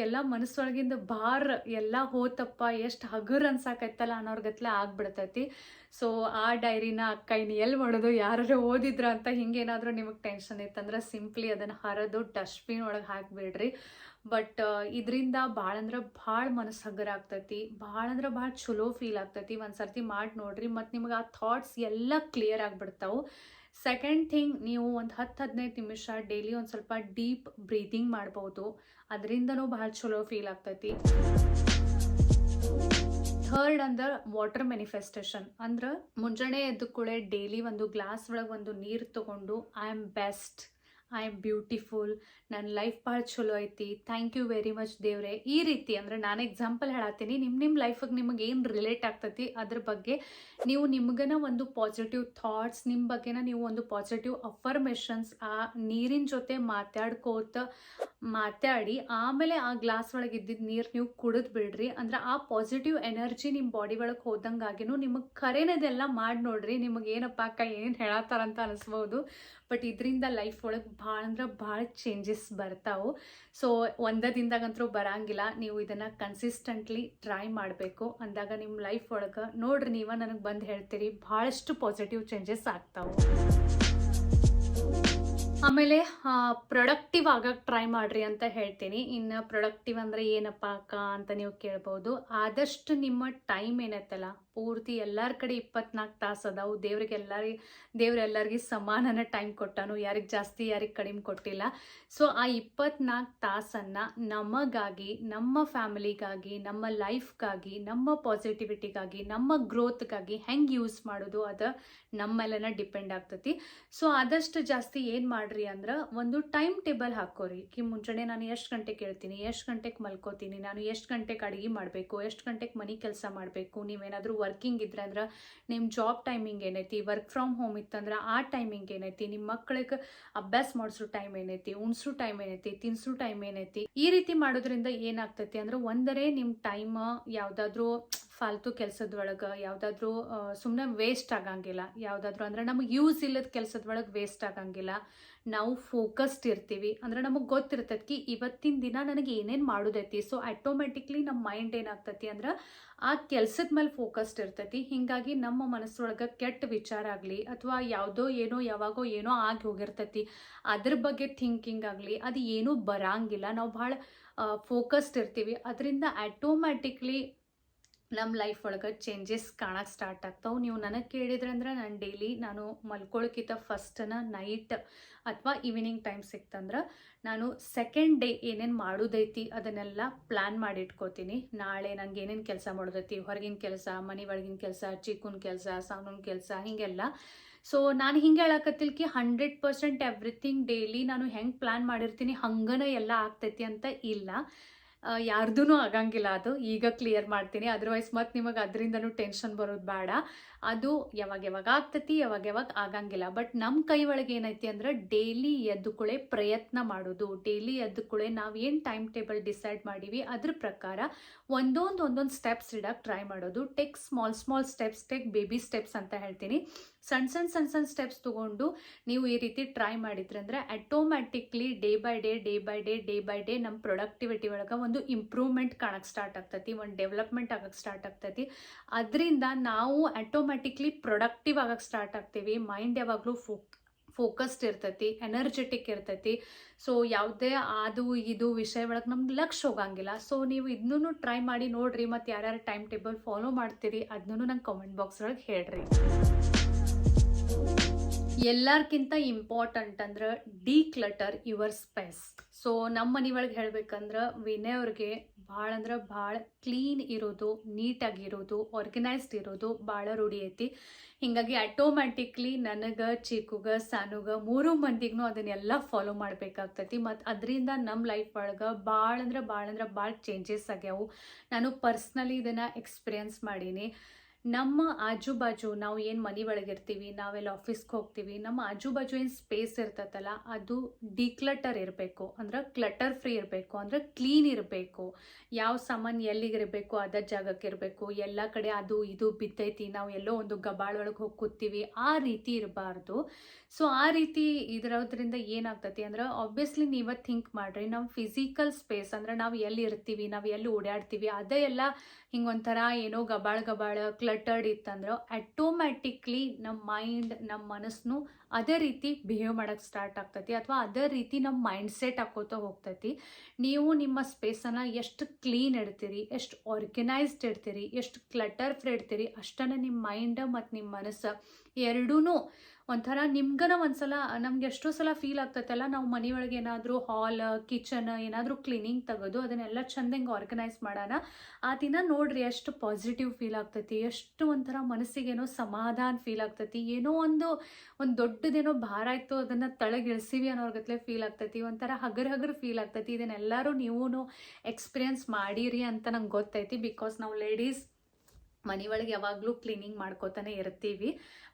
ಎಲ್ಲ ಮನಸ್ಸೊಳಗಿಂದ ಭಾರ ಎಲ್ಲ ಹೋತಪ್ಪ, ಎಷ್ಟು ಹಗುರ್ ಅನ್ಸಾಕೈತಲ್ಲ ಅನ್ನೋರ್ಗತ್ಲೆ ಆಗ್ಬಿಡ್ತೈತಿ. ಸೊ ಆ ಡೈರಿನ ಅಕ್ಕೈನ ಎಲ್ಲಿ ಮಾಡೋದು ಯಾರು ಓದಿದ್ರ ಅಂತ ಹಿಂಗೇನಾದರೂ ನಿಮಗೆ ಟೆನ್ಷನ್ ಇತ್ತಂದ್ರೆ ಸಿಂಪ್ಲಿ ಅದನ್ನು ಹರಿದು ಡಸ್ಟ್ಬಿನ್ ಒಳಗೆ ಹಾಕಿಬಿಡ್ರಿ. ಬಟ್ ಇದರಿಂದ ಭಾಳ ಅಂದ್ರೆ ಭಾಳ ಮನಸ್ಸು ಹಗ್ಗರ ಆಗ್ತೈತಿ. ಭಾಳ ಅಂದ್ರೆ ಭಾಳ ಚಲೋ ಫೀಲ್ ಆಗ್ತೈತಿ. ಒಂದು ಸರ್ತಿ ಮಾಡಿ ನೋಡ್ರಿ. ಮತ್ತು ನಿಮ್ಗೆ ಆ ಥಾಟ್ಸ್ ಎಲ್ಲ ಕ್ಲಿಯರ್ ಆಗಿಬಿಡ್ತಾವೆ. ಸೆಕೆಂಡ್ ಥಿಂಗ್ ನೀವು ಒಂದು ಹತ್ತು ಹದಿನೈದು ನಿಮಿಷ ಡೈಲಿ ಒಂದು ಸ್ವಲ್ಪ ಡೀಪ್ ಬ್ರೀತಿಂಗ್ ಮಾಡ್ಬೋದು. ಅದರಿಂದನೂ ಭಾಳ ಚಲೋ ಫೀಲ್ ಆಗ್ತೈತಿ. ಥರ್ಡ್ ಅಂದ್ರೆ ವಾಟರ್ ಮ್ಯಾನಿಫೆಸ್ಟೇಷನ್ ಅಂದ್ರೆ ಮುಂಜಾನೆ ಎದ್ದು ಕೂಡ ಡೈಲಿ ಒಂದು ಗ್ಲಾಸ್ ಒಳಗೆ ಒಂದು ನೀರು ತಗೊಂಡು I am best I am beautiful ನನ್ನ ಲೈಫ್ ಭಾಳ ಚಲೋ ಐತಿ, ಥ್ಯಾಂಕ್ ಯು ವೆರಿ ಮಚ್ ದೇವ್ರೆ. ಈ ರೀತಿ ಅಂದರೆ ನಾನು ಎಕ್ಸಾಂಪಲ್ ಹೇಳತ್ತೀನಿ ನಿಮ್ಮ ನಿಮ್ಮ ಲೈಫಿಗೆ ನಿಮಗೆ ಏನು ರಿಲೇಟ್ ಆಗ್ತೈತಿ ಅದ್ರ ಬಗ್ಗೆ ನೀವು ನಿಮ್ಗನ ಒಂದು ಪಾಸಿಟಿವ್ ಥಾಟ್ಸ್ ನಿಮ್ಮ ಬಗ್ಗೆನ ನೀವು ಒಂದು ಪಾಸಿಟಿವ್ ಅಫರ್ಮೇಷನ್ಸ್ ಆ ನೀರಿನ ಜೊತೆ ಮಾತಾಡ್ಕೋತ ಮಾತಾಡಿ, ಆಮೇಲೆ ಆ ಗ್ಲಾಸ್ ಒಳಗೆ ಇದ್ದಿದ್ದು ನೀರು ನೀವು ಕುಡಿದು ಬಿಡ್ರಿ. ಅಂದ್ರೆ ಆ ಪಾಸಿಟಿವ್ ಎನರ್ಜಿ ನಿಮ್ಮ ಬಾಡಿ ಒಳಗೆ ಹೋದಂಗಾಗಿನೂ ನಿಮಗೆ ಕರೆನದೆಲ್ಲ ಮಾಡಿ ನೋಡ್ರಿ, ನಿಮಗೆ ಏನಪ್ಪ ಅಕ್ಕ ಏನು ಹೇಳತ್ತಾರಂತ ಅನಿಸ್ಬೋದು. ಬಟ್ ಇದರಿಂದ ಲೈಫ್ ಒಳಗೆ ಭಾಳ ಅಂದ್ರೆ ಭಾಳ ಚೇಂಜಸ್ ಬರ್ತಾವೆ. ಸೊ ಒಂದೇ ದಿನದಾಗಂತೂ ಬರಂಗಿಲ್ಲ. ನೀವು ಇದನ್ನು ಕನ್ಸಿಸ್ಟೆಂಟ್ಲಿ ಟ್ರೈ ಮಾಡಬೇಕು. ಅಂದಾಗ ನಿಮ್ಮ ಲೈಫ್ ಒಳಗೆ ನೋಡ್ರಿ, ನೀವ ನನಗೆ ಬಂದು ಹೇಳ್ತೀರಿ, ಭಾಳಷ್ಟು ಪಾಸಿಟಿವ್ ಚೇಂಜಸ್ ಆಗ್ತಾವೆ. ಆಮೇಲೆ ಪ್ರೊಡಕ್ಟಿವ್ ಆಗಕ್ಕೆ ಟ್ರೈ ಮಾಡ್ರಿ ಅಂತ ಹೇಳ್ತೀನಿ. ಇನ್ನು ಪ್ರೊಡಕ್ಟಿವ್ ಅಂದರೆ ಏನಪ್ಪ ಅಕ್ಕ ಅಂತ ನೀವು ಕೇಳ್ಬೋದು. ಆದಷ್ಟು ನಿಮ್ಮ ಟೈಮ್ ಏನೈತಲ್ಲ, ಪೂರ್ತಿ ಎಲ್ಲರ ಕಡೆ ಇಪ್ಪತ್ನಾಲ್ಕು ತಾಸು ಅದಾವು. ದೇವ್ರಿಗೆ ಎಲ್ಲರಿಗೆ ದೇವ್ರ ಎಲ್ಲರಿಗೆ ಸಮಾನನ ಟೈಮ್ ಕೊಟ್ಟಾನು. ಯಾರಿಗೆ ಜಾಸ್ತಿ, ಯಾರಿಗೆ ಕಡಿಮೆ ಕೊಟ್ಟಿಲ್ಲ. ಸೊ ಆ ಇಪ್ಪತ್ನಾಲ್ಕು ತಾಸನ್ನು ನಮಗಾಗಿ, ನಮ್ಮ ಫ್ಯಾಮಿಲಿಗಾಗಿ, ನಮ್ಮ ಲೈಫ್ಗಾಗಿ ನಮ್ಮ ಪಾಸಿಟಿವಿಟಿಗಾಗಿ ನಮ್ಮ ಗ್ರೋತ್ಗಾಗಿ ಹೆಂಗೆ ಯೂಸ್ ಮಾಡೋದು ಅದು ನಮ್ಮೆಲ್ಲನ ಡಿಪೆಂಡ್ ಆಗ್ತೈತಿ. ಸೊ ಆದಷ್ಟು ಜಾಸ್ತಿ ಏನು ಮಾಡ್ರಿ ಅಂದ್ರೆ ಒಂದು ಟೈಮ್ ಟೇಬಲ್ ಹಾಕೋರಿ. ಕಿ ಮುಂಚೆನೆ ನಾನು ಎಷ್ಟು ಗಂಟೆಗೆ ಕೇಳ್ತೀನಿ, ಎಷ್ಟು ಗಂಟೆಗೆ ಮಲ್ಕೋತೀನಿ, ನಾನು ಎಷ್ಟು ಗಂಟೆಗೆ ಅಡುಗೆ ಮಾಡಬೇಕು, ಎಷ್ಟು ಗಂಟೆಗೆ ಮನೆ ಕೆಲಸ ಮಾಡಬೇಕು, ನೀವೇನಾದರೂ ವರ್ಕಿಂಗ್ ಇದ್ರೆ ಅಂದ್ರೆ ನಿಮ್ಮ ಜಾಬ್ ಟೈಮಿಂಗ್ ಏನೈತಿ ವರ್ಕ್ ಫ್ರಮ್ ಹೋಮ್ ಇತ್ತಂದ್ರೆ ಆ ಟೈಮಿಂಗ್ ಏನೈತಿ ನಿಮ್ಮ ಮಕ್ಕಳಿಗೆ ಅಭ್ಯಾಸ ಮಾಡಿಸೋ ಟೈಮ್ ಏನೈತಿ, ಉಣ್ಸೋ ಟೈಮ್ ಏನೈತಿ, ತಿನ್ಸೋ ಟೈಮ್ ಏನೈತಿ, ಈ ರೀತಿ ಮಾಡೋದ್ರಿಂದ ಏನಾಗ್ತೈತಿ ಅಂದ್ರೆ ಒಂದರೆ ನಿಮ್ಮ ಟೈಮ್ ಯಾವುದಾದ್ರೂ ಫಾಲ್ತು ಕೆಲಸದೊಳಗೆ ಯಾವುದಾದ್ರೂ ಸುಮ್ಮನೆ ವೇಸ್ಟ್ ಆಗಂಗಿಲ್ಲ. ಯಾವುದಾದ್ರೂ ಅಂದ್ರೆ ನಮಗೆ ಯೂಸ್ ಇಲ್ಲದ ಕೆಲಸದೊಳಗೆ ವೇಸ್ಟ್ ಆಗಂಗಿಲ್ಲ. ನಾವು ಫೋಕಸ್ಡ್ ಇರ್ತೀವಿ. ಅಂದ್ರೆ ನಮಗೆ ಗೊತ್ತಿರ್ತೈತಿ ಇವತ್ತಿನ ದಿನ ನನಗೆ ಏನೇನು ಮಾಡೋದೈತಿ. ಸೊ ಆಟೋಮೆಟಿಕ್ಲಿ ನಮ್ಮ ಮೈಂಡ್ ಏನಾಗ್ತೈತಿ ಅಂದ್ರೆ, ಆ ಕೆಲ್ಸದ ಮೇಲೆ ಫೋಕಸ್ಡ್ ಇರ್ತೈತಿ. ಹೀಗಾಗಿ ನಮ್ಮ ಮನಸ್ಸೊಳಗೆ ಕೆಟ್ಟ ವಿಚಾರ ಆಗಲಿ, ಅಥವಾ ಯಾವುದೋ ಏನೋ, ಯಾವಾಗೋ ಏನೋ ಆಗಿ ಹೋಗಿರ್ತೈತಿ. ಅದ್ರ ಬಗ್ಗೆ ಥಿಂಕಿಂಗ್ ಆಗಲಿ, ಅದು ಏನೂ ಬರಂಗಿಲ್ಲ. ನಾವು ಭಾಳ ಫೋಕಸ್ಡ್ ಇರ್ತೀವಿ. ಅದರಿಂದ ಆಟೋಮ್ಯಾಟಿಕ್ಲಿ ನಮ್ಮ ಲೈಫ್ ಒಳಗೆ ಚೇಂಜಸ್ ಕಾಣಕ್ಕೆ ಸ್ಟಾರ್ಟ್ ಆಗ್ತಾವೆ. ನೀವು ನನಗೆ ಕೇಳಿದ್ರೆ ಅಂದ್ರೆ ನಾನು ಡೈಲಿ ನಾನು ಮಲ್ಕೊಳಕ್ಕಿಂತ ಫಸ್ಟನ ನೈಟ್ ಅಥವಾ ಈವ್ನಿಂಗ್ ಟೈಮ್ ಸಿಕ್ತಂದ್ರೆ ನಾನು ಸೆಕೆಂಡ್ ಡೇ ಏನೇನು ಮಾಡೋದೈತಿ ಅದನ್ನೆಲ್ಲ ಪ್ಲ್ಯಾನ್ ಮಾಡಿ ಇಟ್ಕೋತೀನಿ ನಾಳೆ ನನಗೆ ಏನೇನು ಕೆಲಸ ಮಾಡೋದೈತಿ, ಹೊರಗಿನ ಕೆಲಸ, ಮನೆ ಒಳಗಿನ ಕೆಲಸ ಚಿಕ್ಕನ ಕೆಲಸ ಸಣ್ಣನ ಕೆಲಸ ಹೀಗೆಲ್ಲ. ಸೊ ನಾನು ಹಿಂಗೆ ಹೇಳಕತ್ತಿಲ್ಕಿ ಹಂಡ್ರೆಡ್ ಪರ್ಸೆಂಟ್ ಎವ್ರಿಥಿಂಗ್ ಡೈಲಿ ನಾನು ಹೆಂಗೆ ಪ್ಲ್ಯಾನ್ ಮಾಡಿರ್ತೀನಿ ಹಂಗನ ಎಲ್ಲ ಆಗ್ತೈತಿ ಅಂತ ಇಲ್ಲ. ಯಾರ್ದೂ ಆಗಂಗಿಲ್ಲ ಅದು. ಈಗ ಕ್ಲಿಯರ್ ಮಾಡ್ತೀನಿ. ಅದರ್ವೈಸ್ ಮತ್ತೆ ನಿಮಗೆ ಅದರಿಂದನೂ ಟೆನ್ಷನ್ ಬರೋದು ಬೇಡ. ಅದು ಯಾವಾಗ ಯಾವಾಗ ಆಗ್ತತಿ, ಯಾವಾಗ ಯಾವಾಗ ಆಗಂಗಿಲ್ಲ. ಬಟ್ ನಮ್ಮ ಕೈ ಒಳಗೆ ಏನೈತಿ ಅಂದ್ರೆ ಡೈಲಿ ಎದ್ದುಕೊಳೆ ಪ್ರಯತ್ನ ಮಾಡೋದು. ಡೈಲಿ ಎದ್ದುಕೊಳೆ ನಾವು ಏನು ಟೈಮ್ ಟೇಬಲ್ ಡಿಸೈಡ್ ಮಾಡೀವಿ, ಅದ್ರ ಪ್ರಕಾರ ಒಂದೊಂದು ಒಂದೊಂದು ಸ್ಟೆಪ್ಸ್ ಇಡಕ್ಕೆ ಟ್ರೈ ಮಾಡೋದು. Take small small steps take baby steps ಅಂತ ಹೇಳ್ತೀನಿ. ಸಣ್ಣ ಸಣ್ಣ ಸಣ್ಣ ಸಣ್ಣ ಸ್ಟೆಪ್ಸ್ ತಗೊಂಡು ನೀವು ಈ ರೀತಿ ಟ್ರೈ ಮಾಡಿದ್ರೆ ಅಂದ್ರೆ automatically day by day day by day day by day ನಮ್ಮ ಪ್ರೊಡಕ್ಟಿವಿಟಿ ಒಳಗೆ ಒಂದು ಇಂಪ್ರೂವ್ಮೆಂಟ್ ಕಾಣಕ್ಕೆ ಸ್ಟಾರ್ಟ್ ಆಗ್ತತಿ, ಒಂದು ಡೆವಲಪ್ಮೆಂಟ್ ಆಗಕ್ಕೆ ಸ್ಟಾರ್ಟ್ ಆಗ್ತೈತಿ. ಅದರಿಂದ ನಾವು ಆಟೋಮ್ಯಾಟಿಕ್ಲಿ ಪ್ರೊಡಕ್ಟಿವ್ ಆಗಕ್ಕೆ ಸ್ಟಾರ್ಟ್ ಆಗ್ತೀವಿ. ಮೈಂಡ್ ಯಾವಾಗಲೂ ಫೋಕ್ ಫೋಕಸ್ಡ್ ಇರ್ತೈತಿ ಎನರ್ಜೆಟಿಕ್ ಇರ್ತೈತಿ. ಸೊ ಯಾವುದೇ ಅದು, ಇದು ವಿಷಯ ಒಳಗೆ ನಮ್ಗೆ ಲಕ್ಷ ಹೋಗಂಗಿಲ್ಲ. ಸೊ ನೀವು ಇದನ್ನೂ ಟ್ರೈ ಮಾಡಿ ನೋಡ್ರಿ ಮತ್ತು ಯಾರ್ಯಾರು ಟೈಮ್ ಟೇಬಲ್ ಫಾಲೋ ಮಾಡ್ತೀರಿ, ಅದನ್ನೂ ನಂಗೆ ಕಮೆಂಟ್ ಬಾಕ್ಸ್ ಒಳಗೆ ಹೇಳ್ರಿ. ಎಲ್ಲರ್ಕಿಂತ ಇಂಪಾರ್ಟೆಂಟ್ ಅಂದ್ರೆ declutter your space so ನಮ್ಮ ಮನೆ ಒಳಗೆ ಹೇಳ್ಬೇಕಂದ್ರೆ ವಿನಯ್ ಅವ್ರಿಗೆ ಭಾಳ ಅಂದ್ರೆ ಭಾಳ ಕ್ಲೀನ್ ಇರೋದು ನೀಟಾಗಿರೋದು ಆರ್ಗನೈಸ್ಡ್ ಇರೋದು ಭಾಳ ರೂಢಿ ಐತಿ. ಹಿಂಗಾಗಿ ಆಟೋಮ್ಯಾಟಿಕ್ಲಿ ನನಗೆ, ಚಿಕ್ಕುಗ ಸಾನುಗ ಮೂರು ಮಂದಿಗೂ ಅದನ್ನೆಲ್ಲ ಫಾಲೋ ಮಾಡಬೇಕಾಗ್ತೈತಿ. ಮತ್ತು ಅದರಿಂದ ನಮ್ಮ ಲೈಫ್ ಒಳಗೆ ಭಾಳ ಅಂದ್ರೆ ಭಾಳ ಅಂದ್ರೆ ಭಾಳ ಚೇಂಜಸ್ ಆಗ್ಯಾವು. ನಾನು ಪರ್ಸ್ನಲಿ ಇದನ್ನು ಎಕ್ಸ್ಪೀರಿಯನ್ಸ್ ಮಾಡೀನಿ. ನಮ್ಮ ಆಜು ಬಾಜು ನಾವು ಏನು ಮನೆ ಒಳಗಿರ್ತೀವಿ, ನಾವೆಲ್ಲ ಆಫೀಸ್ಗೆ ಹೋಗ್ತೀವಿ, ನಮ್ಮ ಆಜು ಬಾಜು ಏನು ಸ್ಪೇಸ್ ಇರ್ತೈತಲ್ಲ, ಅದು ಡಿಕ್ಲಟರ್ ಇರಬೇಕು. ಅಂದ್ರೆ ಕ್ಲಟರ್ ಫ್ರೀ ಇರಬೇಕು. ಅಂದ್ರೆ ಕ್ಲೀನ್ ಇರಬೇಕು. ಯಾವ ಸಾಮಾನು ಎಲ್ಲಿಗಿರಬೇಕು, ಅದ ಜಾಗಕ್ಕೆ ಇರಬೇಕು. ಎಲ್ಲ ಕಡೆ ಅದು ಇದು ಬಿದ್ದೈತಿ, ನಾವು ಎಲ್ಲೋ ಒಂದು ಗಬಾಳೊಳಗೆ ಹೋಗಿ ಕೂತೀವಿ. ಆ ರೀತಿ ಇರಬಾರ್ದು. ಸೊ ಆ ರೀತಿ ಇರೋದ್ರಿಂದ ಏನಾಗ್ತೈತಿ ಅಂದ್ರೆ ಆಬ್ವಿಯಸ್ಲಿ ನೀವೇ ಥಿಂಕ್ ಮಾಡ್ರಿ ನಮ್ಮ ಫಿಸಿಕಲ್ ಸ್ಪೇಸ್ ಅಂದ್ರೆ ನಾವು ಎಲ್ಲಿ ಇರ್ತೀವಿ ನಾವು ಎಲ್ಲಿ ಓಡಾಡ್ತೀವಿ, ಅದೇ ಎಲ್ಲ ಹಿಂಗೊಂಥರ ಏನೋ ಗಬಾಳ ಗಬಾಳ ಕ್ಲಟರ್ಡ್ ಇತ್ತಂದ್ರೆ ಆಟೋಮ್ಯಾಟಿಕ್ಲಿ ನಮ್ಮ ಮೈಂಡ್ ನಮ್ಮ ಮನಸ್ಸನ್ನು ಅದೇ ರೀತಿ ಬಿಹೇವ್ ಮಾಡೋಕ್ಕೆ ಸ್ಟಾರ್ಟ್ ಆಗ್ತೈತಿ ಅಥವಾ ಅದೇ ರೀತಿ ನಮ್ಮ ಮೈಂಡ್ ಸೆಟ್ ಹಾಕೋತಾ ಹೋಗ್ತೈತಿ. ನೀವು ನಿಮ್ಮ ಸ್ಪೇಸನ್ನು ಎಷ್ಟು ಕ್ಲೀನ್ ಇಡ್ತೀರಿ, ಎಷ್ಟು ಆರ್ಗನೈಸ್ಡ್ ಇಡ್ತೀರಿ, ಎಷ್ಟು ಕ್ಲಟರ್ ಫ್ರೀ ಇಡ್ತೀರಿ ಅಷ್ಟನ್ನು ನಿಮ್ಮ ಮೈಂಡ್ ಮತ್ತು ನಿಮ್ಮ ಮನಸ್ಸು ಎರಡೂ ಒಂಥರ ನಿಮ್ಗನ ಒಂದ್ಸಲ, ನಮ್ಗೆ ಎಷ್ಟೋ ಸಲ ಫೀಲ್ ಆಗ್ತೈತಲ್ಲ ನಾವು ಮನೆಯೊಳಗೆ ಏನಾದರೂ ಹಾಲ್ ಕಿಚನ್ ಏನಾದರೂ ಕ್ಲೀನಿಂಗ್ ತೆಗೆದು, ಅದನ್ನೆಲ್ಲ ಚಂದಂಗೆ ಆರ್ಗನೈಸ್ ಮಾಡೋಣ. ಆ ದಿನ ನೋಡ್ರಿ ಎಷ್ಟು ಪಾಸಿಟಿವ್ ಫೀಲ್ ಆಗ್ತೈತಿ, ಎಷ್ಟು ಒಂಥರ ಮನಸ್ಸಿಗೇನೋ ಸಮಾಧಾನ ಫೀಲ್ ಆಗ್ತೈತಿ, ಏನೋ ಒಂದು ಒಂದು ದೊಡ್ಡದೇನೋ ಭಾರ ಇತ್ತು, ಅದನ್ನು ತಳಗಿಳಿಸಿವಿ ಅನ್ನೋರ್ಗತ್ಲೆ ಫೀಲ್ ಆಗ್ತೈತಿ, ಒಂಥರ ಹಗರ್ ಹಗರ್ ಫೀಲ್ ಆಗ್ತೈತಿ. ಇದನ್ನೆಲ್ಲರೂ ನೀವು ಎಕ್ಸ್ಪೀರಿಯನ್ಸ್ ಮಾಡಿರಿ ಅಂತ ನಂಗೆ ಗೊತ್ತೈತಿ ಬಿಕಾಸ್ ನಾವು ಲೇಡೀಸ್ ಮನೆ ಒಳಗೆ ಯಾವಾಗಲೂ ಕ್ಲೀನಿಂಗ್ ಮಾಡ್ಕೋತಾನೆ ಇರ್ತೀವಿ.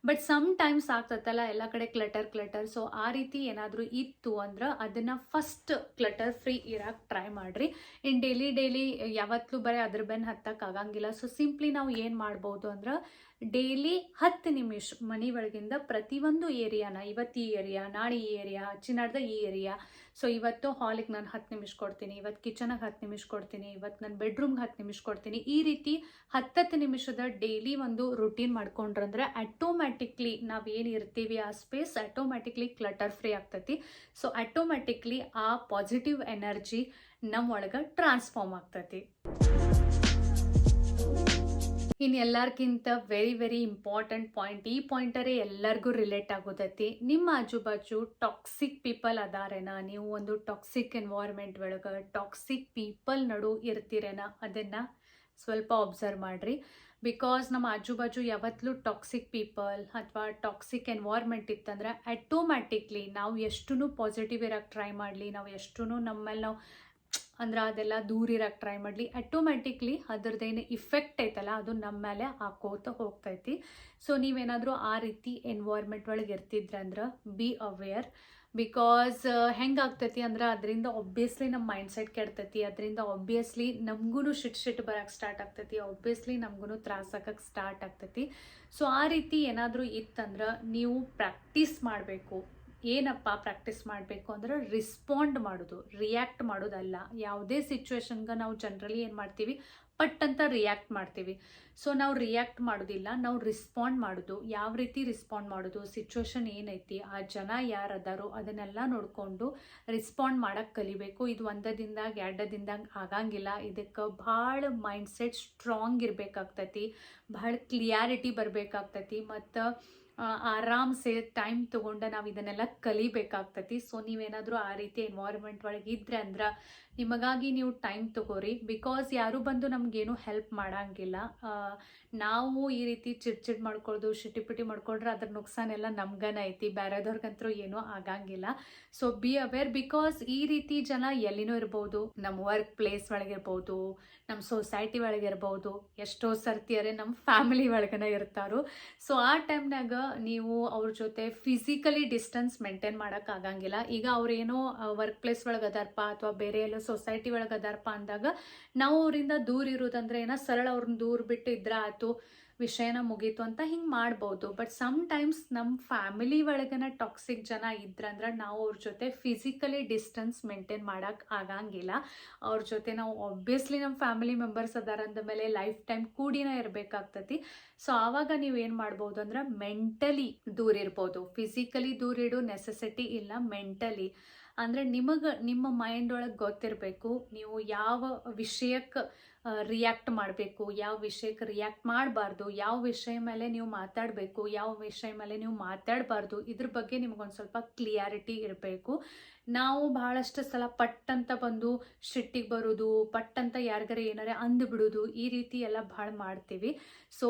ಬಟ್ ಸಮ್ ಟೈಮ್ಸ್ ಆಗ್ತತ್ತಲ್ಲ, ಎಲ್ಲ ಕಡೆ ಕ್ಲಟರ್ ಕ್ಲಟರ್ ಸೊ ಆ ರೀತಿ ಏನಾದರೂ ಇತ್ತು ಅಂದ್ರೆ ಅದನ್ನು ಫಸ್ಟ್ ಕ್ಲಟರ್ ಫ್ರೀ ಇರಕ್ಕೆ ಟ್ರೈ ಮಾಡಿರಿ. ಇನ್ ಡೈಲಿ ಡೈಲಿ ಯಾವತ್ತೂ ಬರೀ ಅದ್ರ ಬೆನ್ ಹತ್ತಕ್ಕೆ ಆಗಂಗಿಲ್ಲ. ಸೊ ಸಿಂಪ್ಲಿ ನಾವು ಏನು ಮಾಡ್ಬೋದು ಅಂದ್ರೆ ಡೈಲಿ ಹತ್ತು ನಿಮಿಷ ಮನೆ ಒಳಗಿಂದ ಪ್ರತಿಯೊಂದು ಏರಿಯಾನ, ಇವತ್ತು ಈ ಏರಿಯಾ, ನಾಳೆ ಈ ಏರಿಯಾ ಹಚ್ಚಿನಾಡ್ದ ಈ ಏರಿಯಾ. ಸೊ ಇವತ್ತು ಹಾಲಿಗೆ ನಾನು ಹತ್ತು ನಿಮಿಷ ಕೊಡ್ತೀನಿ, ಇವತ್ತು ಕಿಚನಿಗೆ ಹತ್ತು ನಿಮಿಷ ಕೊಡ್ತೀನಿ, ಇವತ್ತು ನನ್ನ ಬೆಡ್ರೂಮ್ಗೆ ಹತ್ತು ನಿಮಿಷ ಕೊಡ್ತೀನಿ. ಈ ರೀತಿ ಹತ್ತತ್ತು ನಿಮಿಷದ ಡೈಲಿ ಒಂದು ರುಟೀನ್ ಮಾಡ್ಕೊಂಡ್ರಂದ್ರೆ ಆಟೋಮ್ಯಾಟಿಕ್ಲಿ ನಾವು ಏನು ಇರ್ತೀವಿ, ಆ ಸ್ಪೇಸ್ ಆಟೋಮ್ಯಾಟಿಕ್ಲಿ ಕ್ಲಟರ್ ಫ್ರೀ ಆಗ್ತೈತಿ. ಸೊ ಆಟೋಮ್ಯಾಟಿಕ್ಲಿ ಆ ಪಾಸಿಟಿವ್ ಎನರ್ಜಿ ನಮ್ಮ ಒಳಗೆ ಟ್ರಾನ್ಸ್ಫಾರ್ಮ್ ಆಗ್ತೈತಿ. ಇನ್ನು ಎಲ್ಲರಿಗಿಂತ ವೆರಿ ವೆರಿ ಇಂಪಾರ್ಟೆಂಟ್ ಪಾಯಿಂಟ್ ಈ ಪಾಯಿಂಟರೇ ಎಲ್ಲರಿಗೂ ರಿಲೇಟ್ ಆಗೋದೈತಿ. ನಿಮ್ಮ ಆಜು ಬಾಜು ಟಾಕ್ಸಿಕ್ ಪೀಪಲ್ ಅದಾರೇನ? ನೀವು ಒಂದು ಟಾಕ್ಸಿಕ್ ಎನ್ವೈರ್ಮೆಂಟ್ ಒಳಗೆ ಟಾಕ್ಸಿಕ್ ಪೀಪಲ್ ನಡು ಇರ್ತೀರೇನ? ಅದನ್ನು ಸ್ವಲ್ಪ ಅಬ್ಸರ್ವ್ ಮಾಡಿರಿ. ಬಿಕಾಸ್ ನಮ್ಮ ಆಜು ಬಾಜು ಯಾವತ್ತಲೂ ಟಾಕ್ಸಿಕ್ ಪೀಪಲ್ ಅಥವಾ ಟಾಕ್ಸಿಕ್ ಎನ್ವೈರ್ಮೆಂಟ್ ಇತ್ತಂದ್ರೆ ಆಟೋಮ್ಯಾಟಿಕ್ಲಿ ನಾವು ಎಷ್ಟು ಪಾಸಿಟಿವ್ ಇರೋಕ್ಕೆ ಟ್ರೈ ಮಾಡಲಿ, ನಾವು ಎಷ್ಟು ನಮ್ಮಲ್ಲಿ ನಾವು ಅಂದ್ರೆ ಅದೆಲ್ಲ ದೂರ ಇರಕ್ಕೆ ಟ್ರೈ ಮಾಡಲಿ. ಆಟೋಮ್ಯಾಟಿಕ್ಲಿ ಅದ್ರದ್ದೇನು ಇಫೆಕ್ಟ್ ಐತಲ್ಲ, ಅದು ನಮ್ಮ ಮೇಲೆ ಹಾಕೋತ ಹೋಗ್ತೈತಿ. ಸೊ ನೀವೇನಾದರೂ ಆ ರೀತಿ ಎನ್ವೈರ್ಮೆಂಟ್ ಒಳಗೆ ಇರ್ತಿದ್ರಂದ್ರೆ ಬಿ ಅವೇರ್ ಬಿಕಾಸ್ ಹೆಂಗಾಗ್ತೈತಿ ಅಂದ್ರೆ ಅದರಿಂದ ಒಬ್ವಿಯಸ್ಲಿ ನಮ್ಮ ಮೈಂಡ್ ಸೆಟ್ ಕೆಡ್ತೈತಿ. ಅದರಿಂದ ಒಬ್ವಿಯಸ್ಲಿ ನಮಗೂ ಶಿಟ್ ಶಿಟ್ ಬರೋಕ್ಕೆ ಸ್ಟಾರ್ಟ್ ಆಗ್ತೈತಿ. ಒಬ್ವಿಯಸ್ಲಿ ನಮಗೂ ತ್ರಾಸ ಹಾಕಕ್ಕೆ ಸ್ಟಾರ್ಟ್ ಆಗ್ತೈತಿ. ಸೊ ಆ ರೀತಿ ಏನಾದರೂ ಇತ್ತಂದ್ರೆ ನೀವು ಪ್ರಾಕ್ಟೀಸ್ ಮಾಡಬೇಕು. ಏನಪ್ಪ ಪ್ರಾಕ್ಟೀಸ್ ಮಾಡಬೇಕು ಅಂದ್ರೆ ರಿಸ್ಪಾಂಡ್ ಮಾಡೋದು ರಿಯಾಕ್ಟ್ ಮಾಡೋದಲ್ಲ. ಯಾವುದೇ ಸಿಚುವೇಶನ್ಗೆ ನಾವು ಜನರಲಿ ಏನು ಮಾಡ್ತೀವಿ? ಪಟ್ ಅಂತ ರಿಯಾಕ್ಟ್ ಮಾಡ್ತೀವಿ. ಸೊ ನಾವು ರಿಯಾಕ್ಟ್ ಮಾಡೋದಿಲ್ಲ, ನಾವು ರಿಸ್ಪಾಂಡ್ ಮಾಡೋದು. ಯಾವ ರೀತಿ ರಿಸ್ಪಾಂಡ್ ಮಾಡೋದು? ಸಿಚುವೇಶನ್ ಏನೈತಿ? ಆ ಜನ ಯಾರು ಅದನ್ನೆಲ್ಲ ನೋಡಿಕೊಂಡು ರಿಸ್ಪಾಂಡ್ ಮಾಡೋಕ್ಕೆ ಕಲಿಬೇಕು. ಇದು ಒಂದದಿಂದಾಗ, ಎರಡದಿಂದಾಗ ಆಗಂಗಿಲ್ಲ. ಇದಕ್ಕೆ ಭಾಳ ಮೈಂಡ್ ಸೆಟ್ ಸ್ಟ್ರಾಂಗ್ ಇರಬೇಕಾಗ್ತೈತಿ. ಭಾಳ ಕ್ಲಿಯಾರಿಟಿ ಬರಬೇಕಾಗ್ತೈತಿ. ಮತ್ತು ಆರಾಮ್ಸೆ ಟೈಮ್ ತೊಗೊಂಡು ನಾವು ಇದನ್ನೆಲ್ಲ ಕಲಿಬೇಕಾಗ್ತತಿ. ಸೊ ನೀವೇನಾದರೂ ಆ ರೀತಿ ಎನ್ವೈರ್ಮೆಂಟ್ ಒಳಗೆ ಇದ್ರೆ ಅಂದ್ರೆ ನಿಮಗಾಗಿ ನೀವು ಟೈಮ್ ತಗೋರಿ. ಬಿಕಾಸ್ ಯಾರು ಬಂದು ನಮಗೇನು ಹೆಲ್ಪ್ ಮಾಡೋಂಗಿಲ್ಲ. ನಾವು ಈ ರೀತಿ ಚಿಡ್ಚಿಡ್ ಮಾಡ್ಕೊಳ್ದು ಶಿಟಿಪಿಟಿ ಮಾಡ್ಕೊಂಡ್ರೆ ಅದ್ರ ನುಕ್ಸಾನೆಲ್ಲ ನಮ್ಗನ ಐತಿ. ಬೇರೆದವ್ರಿಗಂತರೂ ಏನೂ ಆಗಂಗಿಲ್ಲ. ಸೊ ಬಿ ಅವೇರ್ ಬಿಕಾಸ್ ಈ ರೀತಿ ಜನ ಎಲ್ಲಿನೂ ಇರ್ಬೋದು. ನಮ್ಮ ವರ್ಕ್ ಪ್ಲೇಸ್ ಒಳಗಿರ್ಬೋದು ನಮ್ಮ ಸೊಸೈಟಿ ಒಳಗಿರ್ಬೋದು. ಎಷ್ಟೋ ಸರ್ತಿಯರೆ ನಮ್ಮ ಫ್ಯಾಮಿಲಿ ಒಳಗನ ಇರ್ತಾರೋ. ಸೊ ಆ ಟೈಮ್ನಾಗ ನೀವು ಅವ್ರ ಜೊತೆ ಫಿಸಿಕಲಿ ಡಿಸ್ಟೆನ್ಸ್ ಮೇಂಟೈನ್ ಮಾಡೋಕ್ಕಾಗಂಗಿಲ್ಲ ಈಗ ಅವ್ರೇನೋ ವರ್ಕ್ ಪ್ಲೇಸ್ ಒಳಗೆ ಅದಾರಪ್ಪ ಅಥವಾ ಬೇರೆ ಎಲ್ಲೋ ಸೊಸೈಟಿ ಒಳಗೆ ಅದಾರಪ್ಪ ಅಂದಾಗ, ನಾವು ಅವರಿಂದ ದೂರ ಇರೋದಂದ್ರೆ ಏನೋ ಸರಳ ಅವ್ರನ್ನ ದೂರ ಬಿಟ್ಟು ಇದ್ರೆ ಆಯ್ತು, ವಿಷಯನ ಮುಗೀತು ಅಂತ ಹಿಂಗೆ ಮಾಡ್ಬೋದು. ಬಟ್ ಸಮ್ ಟೈಮ್ಸ್ ನಮ್ಮ ಫ್ಯಾಮಿಲಿ ಒಳಗನ ಟಾಕ್ಸಿಕ್ ಜನ ಇದ್ರಂದ್ರೆ ನಾವು ಅವ್ರ ಜೊತೆ ಫಿಸಿಕಲಿ ಡಿಸ್ಟೆನ್ಸ್ ಮೇಂಟೈನ್ ಮಾಡೋಕೆ ಆಗಂಗಿಲ್ಲ. ಅವ್ರ ಜೊತೆ ನಾವು ಆಬ್ವಿಯಸ್ಲಿ ನಮ್ಮ ಫ್ಯಾಮಿಲಿ ಮೆಂಬರ್ಸ್ ಅದಾರ ಅಂದ ಮೇಲೆ ಲೈಫ್ ಟೈಮ್ ಕೂಡಿನ ಇರಬೇಕಾಗ್ತತಿ. ಸೊ ಆವಾಗ ನೀವು ಏನು ಮಾಡ್ಬೋದು ಅಂದ್ರೆ ಮೆಂಟಲಿ ದೂರ ಇರ್ಬೋದು. ಫಿಸಿಕಲಿ ದೂರ ಇಡೋ ನೆಸೆಸಿಟಿ ಇಲ್ಲ ಮೆಂಟಲಿ ಅಂದರೆ ನಿಮಗೆ, ನಿಮ್ಮ ಮೈಂಡ್ ಒಳಗೆ ಗೊತ್ತಿರಬೇಕು, ನೀವು ಯಾವ ವಿಷಯಕ್ಕೆ ರಿಯಾಕ್ಟ್ ಮಾಡಬೇಕು, ಯಾವ ವಿಷಯಕ್ಕೆ ರಿಯಾಕ್ಟ್ ಮಾಡಬಾರ್ದು, ಯಾವ ವಿಷಯ ಮೇಲೆ ನೀವು ಮಾತಾಡಬೇಕು, ಯಾವ ವಿಷಯ ಮೇಲೆ ನೀವು ಮಾತಾಡಬಾರ್ದು, ಇದ್ರ ಬಗ್ಗೆ ನಿಮಗೊಂದು ಸ್ವಲ್ಪ ಕ್ಲಿಯಾರಿಟಿ ಇರಬೇಕು. ನಾವು ಬಹಳಷ್ಟು ಸಲ ಪಟ್ ಅಂತ ಬಂದು ಶಿಟ್ಟಿಗೆ ಬರೋದು ಪಟ್ ಅಂತ ಯಾರಿಗಾರ ಏನಾರ ಅಂದ್ಬಿಡೋದು ಈ ರೀತಿ ಎಲ್ಲ ಭಾಳ ಮಾಡ್ತೀವಿ. ಸೊ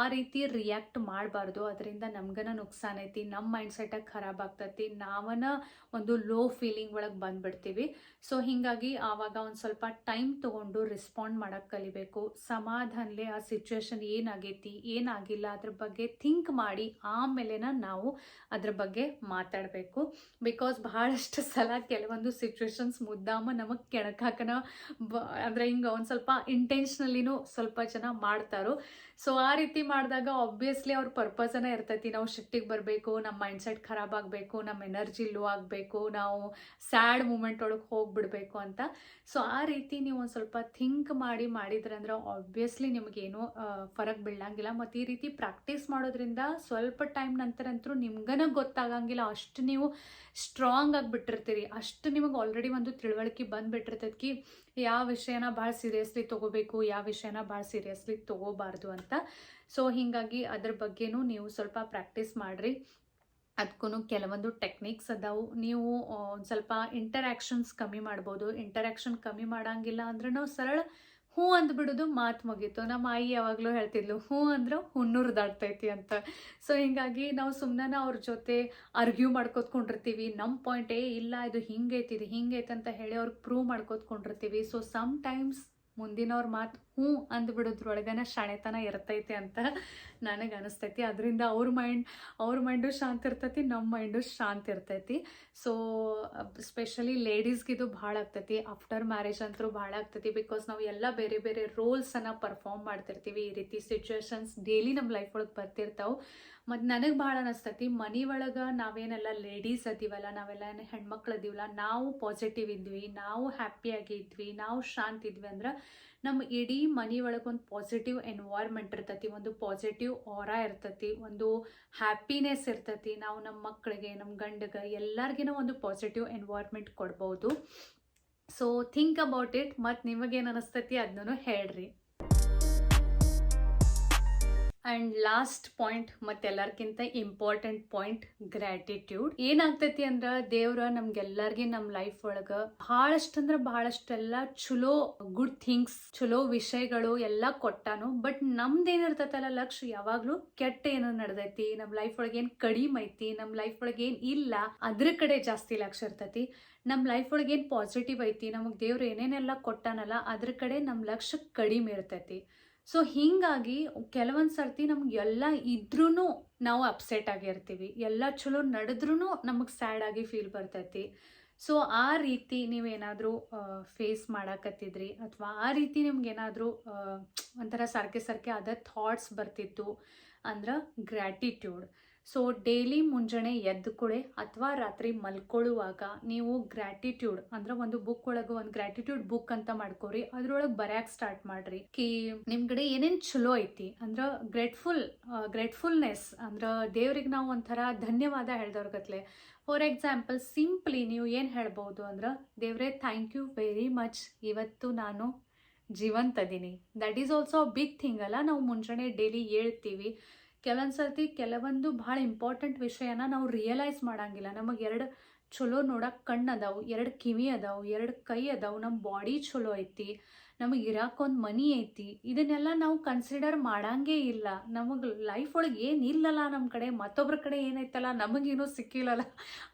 ಆ ರೀತಿ ರಿಯಾಕ್ಟ್ ಮಾಡಬಾರ್ದು. ಅದರಿಂದ ನಮ್ಗನ ನುಕ್ಸಾನ್ ಐತಿ ನಮ್ಮ ಮೈಂಡ್ ಸೆಟಾಗಿ ಖರಾಬ್ ಆಗ್ತೈತಿ, ನಾವನ ಒಂದು ಲೋ ಫೀಲಿಂಗ್ ಒಳಗೆ ಬಂದ್ಬಿಡ್ತೀವಿ. ಸೊ ಹೀಗಾಗಿ ಆವಾಗ ಒಂದು ಸ್ವಲ್ಪ ಟೈಮ್ ತೊಗೊಂಡು ರೆಸ್ಪಾಂಡ್ ಮಾಡೋಕ್ಕೆ ಕಲಿಬೇಕು. ಸಮಾಧಾನಲೆ ಆ ಸಿಚುವೇಶನ್ ಏನಾಗೈತಿ, ಏನಾಗಿಲ್ಲ ಅದ್ರ ಬಗ್ಗೆ ಥಿಂಕ್ ಮಾಡಿ ಆಮೇಲೆನ ನಾವು ಅದ್ರ ಬಗ್ಗೆ ಮಾತಾಡಬೇಕು. ಬಿಕಾಸ್ ಬಹಳಷ್ಟು ಸಲ ಕೆಲವೊಂದು ಸಿಚುವೇಶನ್ಸ್ ಮುದ್ದಾಮ ನಮಗೆ ಕೆಣಕಾಕನ ಬ, ಅಂದರೆ ಹಿಂಗೆ ಒಂದು ಸ್ವಲ್ಪ ಇಂಟೆನ್ಷನಲಿನೂ ಸ್ವಲ್ಪ ಜನ ಮಾಡ್ತಾರೋ. ಸೊ ಆ ರೀತಿ ಮಾಡಿದಾಗ ಆಬ್ವಿಯಸ್ಲಿ ಅವ್ರ ಪರ್ಪಸನ್ನ ಇರ್ತೈತಿ. ನಾವು ಶಿಫ್ಟಿಗೆ ಬರಬೇಕು ನಮ್ಮ ಮೈಂಡ್ ಸೆಟ್ ಖರಾಬ್ ಆಗಬೇಕು ನಮ್ಮ ಎನರ್ಜಿ ಲೋ ಆಗಬೇಕು, ನಾವು ಸ್ಯಾಡ್ ಮೂಮೆಂಟ್ ಒಳಗೆ ಹೋಗ್ಬಿಡ್ಬೇಕು ಅಂತ. ಸೊ ಆ ರೀತಿ ನೀವು ಒಂದು ಸ್ವಲ್ಪ ಥಿಂಕ್ ಮಾಡಿ ಮಾಡಿದ್ರೆ ಅಂದ್ರೆ ಆಬ್ವಿಯಸ್ಲಿ ನಿಮಗೇನು ಫರಕ್ ಬೀಳಂಗಿಲ್ಲ. ಮತ್ತು ಈ ರೀತಿ ಪ್ರಾಕ್ಟೀಸ್ ಮಾಡೋದ್ರಿಂದ ಸ್ವಲ್ಪ ಟೈಮ್ ನಂತರ ಅಂತೂ ನಿಮ್ಗನ ಗೊತ್ತಾಗಂಗಿಲ್ಲ. ಅಷ್ಟು ನೀವು ಸ್ಟ್ರಾಂಗ್ ಆಗಿಬಿಟ್ಟಿರ್ತೀರಿ ಅಷ್ಟು ನಿಮಗೆ ಆಲ್ರೆಡಿ ಒಂದು ತಿಳುವಳಿಕೆ ಬಂದುಬಿಟ್ಟಿರ್ತೈತಿ ಕಿ, ಯಾವ ವಿಷಯನ ಭಾಳ ಸೀರಿಯಸ್ಲಿ ತೊಗೋಬೇಕು, ಯಾವ ವಿಷಯನ ಭಾಳ ಸೀರಿಯಸ್ಲಿ ತೊಗೋಬಾರ್ದು ಅಂತ. ಸೊ ಹೀಗಾಗಿ ಅದ್ರ ಬಗ್ಗೆನೂ ನೀವು ಸ್ವಲ್ಪ ಪ್ರಾಕ್ಟೀಸ್ ಮಾಡಿರಿ. ಅದಕ್ಕೂ ಕೆಲವೊಂದು ಟೆಕ್ನಿಕ್ಸ್ ಅದಾವು. ನೀವು ಒಂದು ಸ್ವಲ್ಪ ಇಂಟರ್ಯಾಕ್ಷನ್ಸ್ ಕಮ್ಮಿ ಮಾಡ್ಬೋದು. ಇಂಟರ್ಯಾಕ್ಷನ್ ಕಮ್ಮಿ ಮಾಡಂಗಿಲ್ಲ ಅಂದ್ರೆ ನಾವು ಸರಳ ಹ್ಞೂ ಅಂದ್ಬಿಡೋದು ಮಾತು ಮುಗೀತು. ನಮ್ಮ ಆಯಿ ಯಾವಾಗಲೂ ಹೇಳ್ತಿದ್ಲು ಹ್ಞೂ ಅಂದ್ರೆ ಹುಣ್ಣೂರು ದಾಟ್ತೈತಿ ಅಂತ. ಸೊ ಹಿಂಗಾಗಿ ನಾವು ಸುಮ್ಮನೆ ಅವ್ರ ಜೊತೆ ಅರ್ಗ್ಯೂ ಮಾಡ್ಕೋತ್ಕೊಂಡಿರ್ತೀವಿ. ನಮ್ಮ ಪಾಯಿಂಟ್ ಏ, ಇಲ್ಲ, ಇದು ಹಿಂಗೈತಿ, ಇದು ಹಿಂಗೈತೆ ಅಂತ ಹೇಳಿ ಅವ್ರಿಗೆ ಪ್ರೂವ್ ಮಾಡ್ಕೋತ್ಕೊಂಡಿರ್ತೀವಿ. ಸೊ ಸಮ್ ಟೈಮ್ಸ್ ಮುಂದಿನವ್ರ ಮಾತು ಹ್ಞೂ ಅಂದ್ಬಿಡೋದ್ರೊಳಗನ ಶಾಣೆತನ ಇರ್ತೈತೆ ಅಂತ ನನಗೆ ಅನಿಸ್ತೈತಿ. ಅದರಿಂದ ಅವ್ರ ಮೈಂಡ್ ಅವ್ರ ಮೈಂಡು ಶಾಂತ ಇರ್ತೈತಿ ನಮ್ಮ ಮೈಂಡು ಶಾಂತ ಇರ್ತೈತಿ. ಸೊ ಸ್ಪೆಷಲಿ ಲೇಡೀಸ್ಗೆ ಇದು ಭಾಳ ಆಗ್ತೈತಿ. ಆಫ್ಟರ್ ಮ್ಯಾರೇಜ್ ಅಂತೂ ಭಾಳ ಆಗ್ತೈತಿ ಬಿಕಾಸ್ ನಾವು ಎಲ್ಲ ಬೇರೆ ಬೇರೆ ರೋಲ್ಸನ್ನು ಪರ್ಫಾರ್ಮ್ ಮಾಡ್ತಿರ್ತೀವಿ. ಈ ರೀತಿ ಸಿಚುವೇಶನ್ಸ್ ಡೈಲಿ ನಮ್ಮ ಲೈಫ್ ಒಳಗೆ ಬರ್ತಿರ್ತಾವೆ. ಮತ್ತು ನನಗೆ ಭಾಳ ಅನಿಸ್ತೈತಿ, ಮನೆ ಒಳಗೆ ನಾವೇನೆಲ್ಲ ಲೇಡೀಸ್ ಅದೀವಲ್ಲ, ನಾವೆಲ್ಲ ಹೆಣ್ಮಕ್ಳು ಅದೀವಲ್ಲ, ನಾವು ಪಾಸಿಟಿವ್ ಇದ್ವಿ, ನಾವು ಹ್ಯಾಪಿಯಾಗಿ ಇದ್ವಿ, ನಾವು ಶಾಂತ ಇದ್ವಿ ಅಂದ್ರೆ ನಮ್ಮ ಇಡೀ ಮನೆ ಒಳಗೆ ಒಂದು ಪಾಸಿಟಿವ್ ಎನ್ವೈರ್ಮೆಂಟ್ ಇರ್ತತಿ, ಒಂದು ಪಾಸಿಟಿವ್ ಆರಾ ಇರ್ತತಿ, ಒಂದು ಹ್ಯಾಪಿನೆಸ್ ಇರ್ತತಿ, ನಾವು ನಮ್ಮ ಮಕ್ಕಳಿಗೆ ನಮ್ಮ ಗಂಡಗೆ ಎಲ್ಲರಿಗಿನ ಒಂದು ಪಾಸಿಟಿವ್ ಎನ್ವೈರ್ಮೆಂಟ್ ಕೊಡ್ಬೋದು. ಸೊ ಥಿಂಕ್ ಅಬೌಟ್ ಇಟ್ ಮತ್ತು ನಿಮಗೇನು ಅನಿಸ್ತೈತಿ ಅದನ್ನೂ ಹೇಳ್ರಿ. ಆ್ಯಂಡ್ ಲಾಸ್ಟ್ ಪಾಯಿಂಟ್ ಮತ್ತೆಲ್ಲರ್ಕಿಂತ ಇಂಪಾರ್ಟೆಂಟ್ ಪಾಯಿಂಟ್ ಗ್ರ್ಯಾಟಿಟ್ಯೂಡ್ ಏನಾಗ್ತೈತಿ ಅಂದ್ರೆ ದೇವ್ರ ನಮ್ಗೆಲ್ಲರ್ಗಿ ನಮ್ಮ ಲೈಫ್ ಒಳಗೆ ಬಹಳಷ್ಟು ಅಂದ್ರೆ ಬಹಳಷ್ಟೆಲ್ಲ ಚಲೋ ಗುಡ್ ಥಿಂಗ್ಸ್ ಚಲೋ ವಿಷಯಗಳು ಎಲ್ಲ ಕೊಟ್ಟಾನು. ಬಟ್ ನಮ್ದೇನಿರ್ತೈತಲ್ಲ ಲಕ್ಷ, ಯಾವಾಗ್ಲೂ ಕೆಟ್ಟ ಏನೋ ನಡೆದೈತಿ. ನಮ್ಮ ಲೈಫ್ ಒಳಗೆ ಏನು ಕಡಿಮೆ ಐತಿ ನಮ್ಮ ಲೈಫ್ ಒಳಗೆ ಏನು ಇಲ್ಲ, ಅದ್ರ ಕಡೆ ಜಾಸ್ತಿ ಲಕ್ಷ ಇರ್ತೈತಿ. ನಮ್ಮ ಲೈಫ್ ಒಳಗೆ ಏನು ಪಾಸಿಟಿವ್ ಐತಿ, ನಮಗೆ ದೇವ್ರು ಏನೇನೆಲ್ಲ ಕೊಟ್ಟಾನಲ್ಲ, ಅದ್ರ ಕಡೆ ನಮ್ಮ ಲಕ್ಷ ಕಡಿಮೆ ಇರ್ತೈತಿ. ಸೊ ಹೀಗಾಗಿ ಕೆಲವೊಂದು ಸರ್ತಿ ನಮ್ಗೆ ಎಲ್ಲ ಇದ್ರೂ ನಾವು ಅಪ್ಸೆಟ್ ಆಗಿರ್ತೀವಿ ಎಲ್ಲ ಚಲೋ ನಡೆದ್ರೂ ನಮಗೆ ಸ್ಯಾಡ್ ಆಗಿ ಫೀಲ್ ಬರ್ತೈತಿ. ಸೊ ಆ ರೀತಿ ನೀವೇನಾದರೂ ಫೇಸ್ ಮಾಡಾಕತ್ತಿದ್ರಿ? ಅಥವಾ ಆ ರೀತಿ ನಿಮ್ಗೇನಾದರೂ ಒಂಥರ ಸರ್ಕೆ ಸರ್ಕೆ ಆದ ಥಾಟ್ಸ್ ಬರ್ತಿತ್ತು? ಅಂದ್ರೆ ಗ್ರ್ಯಾಟಿಟ್ಯೂಡ್ ಸೊ ಡೈಲಿ ಮುಂಜಾನೆ ಎದ್ದು ಅಥವಾ ರಾತ್ರಿ ಮಲ್ಕೊಳ್ಳುವಾಗ ನೀವು ಗ್ರ್ಯಾಟಿಟ್ಯೂಡ್ ಅಂದ್ರೆ ಒಂದು ಬುಕ್ ಒಳಗೆ ಒಂದು ಗ್ರ್ಯಾಟಿಟ್ಯೂಡ್ ಬುಕ್ ಅಂತ ಮಾಡ್ಕೋರಿ. ಅದ್ರೊಳಗೆ ಬರ್ಯಾಕ್ ಸ್ಟಾರ್ಟ್ ಮಾಡ್ರಿ. ಕಿ, ನಿಮ್ ಕಡೆ ಏನೇನ್ ಚಲೋ ಐತಿ? ಅಂದ್ರ ಗ್ರೇಟ್ಫುಲ್ ಗ್ರೇಟ್ಫುಲ್ನೆಸ್ ಅಂದ್ರ ದೇವ್ರಿಗೆ ನಾವು ಒಂಥರ ಧನ್ಯವಾದ ಹೇಳ್ದವ್ರಗತ್ಲೆ ಫಾರ್ ಎಕ್ಸಾಂಪಲ್ ಸಿಂಪ್ಲಿ ನೀವು ಏನು ಹೇಳ್ಬೋದು ಅಂದ್ರೆ ದೇವ್ರೆ ಥ್ಯಾಂಕ್ ಯು ವೆರಿ ಮಚ್ ಇವತ್ತು ನಾನು ಜೀವಂತ ಅದೀನಿ that is also big thing ಅಲ್ಲ? ನಾವು ಮುಂಜಾನೆ ಡೈಲಿ ಹೇಳ್ತೀವಿ. ಕೆಲವೊಂದು ಸರ್ತಿ ಕೆಲವೊಂದು ಭಾಳ ಇಂಪಾರ್ಟೆಂಟ್ ವಿಷಯನ ನಾವು ರಿಯಲೈಸ್ ಮಾಡಂಗಿಲ್ಲ. ನಮಗೆ ಎರಡು ಚಲೋ ನೋಡಕ್ಕೆ ಕಣ್ಣು ಅದಾವು, ಎರಡು ಕಿವಿ ಅದಾವು, ಎರಡು ಕೈ ಅದಾವು ನಮ್ಮ ಬಾಡಿ ಚಲೋ ಐತಿ, ನಮಗೆ ಇರಾಕೊಂದು ಮನಿ ಐತಿ, ಇದನ್ನೆಲ್ಲ ನಾವು ಕನ್ಸಿಡರ್ ಮಾಡಂಗೇ ಇಲ್ಲ. ನಮಗೆ ಲೈಫ್ ಒಳಗೆ ಏನಿಲ್ಲಲ್ಲ ನಮ್ಮ ಕಡೆ ಮತ್ತೊಬ್ಬರ ಕಡೆ ಏನೈತಲ್ಲ ನಮಗೇನೂ ಸಿಕ್ಕಿಲ್ಲಲ್ಲ.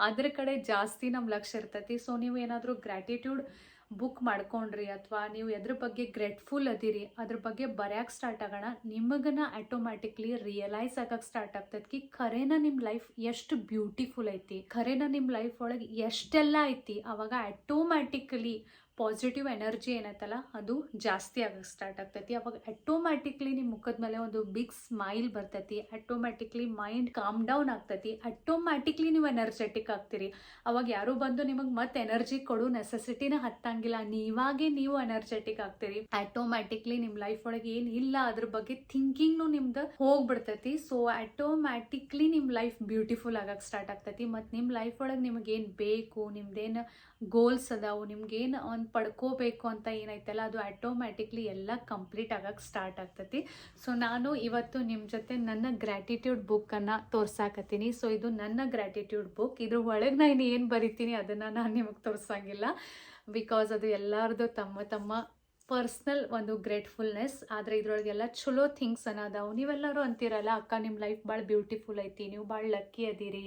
ಅದ್ರ ಕಡೆ ಜಾಸ್ತಿ ನಮ್ಮ ಲಕ್ಷ್ಯ ಇರ್ತೈತಿ. ಸೊ ನೀವು ಏನಾದರೂ ಗ್ರ್ಯಾಟಿಟ್ಯೂಡ್ ಬುಕ್ ಮಾಡ್ಕೊಂಡ್ರಿ ಅಥವಾ ನೀವು ಎದ್ರ ಬಗ್ಗೆ ಗ್ರೇಟ್ಫುಲ್ ಅದಿರಿ, ಅದ್ರ ಬಗ್ಗೆ ಬರ್ಯಾಕೆ ಸ್ಟಾರ್ಟ್ ಆಗೋಣ. ನಿಮಗನ ಆಟೋಮ್ಯಾಟಿಕ್ಲಿ ರಿಯಲೈಸ್ ಆಗಕ್ಕೆ ಸ್ಟಾರ್ಟ್ ಆಗ್ತೈತಿ ಕಿ, ಖರೇನ ನಿಮ್ಮ ಲೈಫ್ ಎಷ್ಟು ಬ್ಯೂಟಿಫುಲ್ ಐತಿ, ಖರೇನ ನಿಮ್ಮ ಲೈಫ್ ಒಳಗೆ ಎಷ್ಟೆಲ್ಲ ಐತಿ, ಅವಾಗ ಆಟೋಮ್ಯಾಟಿಕಲಿ ಪಾಸಿಟಿವ್ ಎನರ್ಜಿ ಏನೈತಲ್ಲ ಅದು ಜಾಸ್ತಿ ಆಗಕ್ಕೆ ಸ್ಟಾರ್ಟ್ ಆಗ್ತೈತಿ. ಅವಾಗ ಆಟೋಮ್ಯಾಟಿಕ್ಲಿ ನಿಮ್ಮ ಮುಖದ ಮೇಲೆ ಒಂದು ಬಿಗ್ ಸ್ಮೈಲ್ ಬರ್ತೈತಿ ಆಟೋಮ್ಯಾಟಿಕ್ಲಿ ಮೈಂಡ್ ಕಾಮ್ ಡೌನ್ ಆಗ್ತೈತಿ ಆಟೋಮ್ಯಾಟಿಕ್ಲಿ ನೀವು ಎನರ್ಜೆಟಿಕ್ ಆಗ್ತೀರಿ. ಅವಾಗ ಯಾರು ಬಂದು ನಿಮಗೆ ಮತ್ತೆ ಎನರ್ಜಿ ಕೊಡೋ ನೆಸೆಸಿಟಿನ ಹತ್ತಂಗಿಲ್ಲ. ನೀವಾಗೆ ನೀವು ಎನರ್ಜೆಟಿಕ್ ಆಗ್ತೀರಿ. ಆಟೋಮ್ಯಾಟಿಕ್ಲಿ ನಿಮ್ಮ ಲೈಫ್ ಒಳಗೆ ಏನು ಇಲ್ಲ, ಅದ್ರ ಬಗ್ಗೆ ಥಿಂಕಿಂಗ್ನು ನಿಮ್ದು ಹೋಗ್ಬಿಡ್ತೈತಿ. ಸೊ ಆಟೋಮ್ಯಾಟಿಕ್ಲಿ ನಿಮ್ಮ ಲೈಫ್ ಬ್ಯೂಟಿಫುಲ್ ಆಗಕ್ಕೆ ಸ್ಟಾರ್ಟ್ ಆಗ್ತೈತಿ. ಮತ್ತು ನಿಮ್ಮ ಲೈಫ್ ಒಳಗೆ ನಿಮಗೆ ಏನು ಬೇಕು, ನಿಮ್ದೇನು ಗೋಲ್ಸ್ ಅದಾವು, ನಿಮ್ಗೇನು ಒಂದು ಪಡ್ಕೋಬೇಕು ಅಂತ ಏನೈತಲ್ಲ, ಅದು ಆಟೋಮ್ಯಾಟಿಕ್ಲಿ ಎಲ್ಲ ಕಂಪ್ಲೀಟ್ ಆಗಕ್ಕೆ ಸ್ಟಾರ್ಟ್ ಆಗ್ತೈತಿ. ಸೊ ನಾನು ಇವತ್ತು ನಿಮ್ಮ ಜೊತೆ ನನ್ನ ಗ್ರ್ಯಾಟಿಟ್ಯೂಡ್ ಬುಕ್ಕನ್ನು ತೋರ್ಸಾಕತ್ತೀನಿ. ಸೊ ಇದು ನನ್ನ ಗ್ರ್ಯಾಟಿಟ್ಯೂಡ್ ಬುಕ್ ಇದ್ರ ಒಳಗೆ ನಾನು ಏನು ಬರಿತೀನಿ ಅದನ್ನು ನಾನು ನಿಮಗೆ ತೋರಿಸಂಗಿಲ್ಲ. ಬಿಕಾಸ್ ಅದು ಎಲ್ಲರದು ತಮ್ಮ ತಮ್ಮ ಪರ್ಸ್ನಲ್ ಒಂದು ಗ್ರೇಟ್ಫುಲ್ನೆಸ್, ಆದರೆ ಇದ್ರೊಳಗೆಲ್ಲ ಚಲೋ ಥಿಂಗ್ಸ್ ಅನ್ನೋದಾವು. ನೀವೆಲ್ಲರೂ ಅಂತೀರಲ್ಲ, ಅಕ್ಕ ನಿಮ್ಮ ಲೈಫ್ ಭಾಳ ಬ್ಯೂಟಿಫುಲ್ ಐತಿ, ನೀವು ಭಾಳ ಲಕ್ಕಿ ಅದೀರಿ.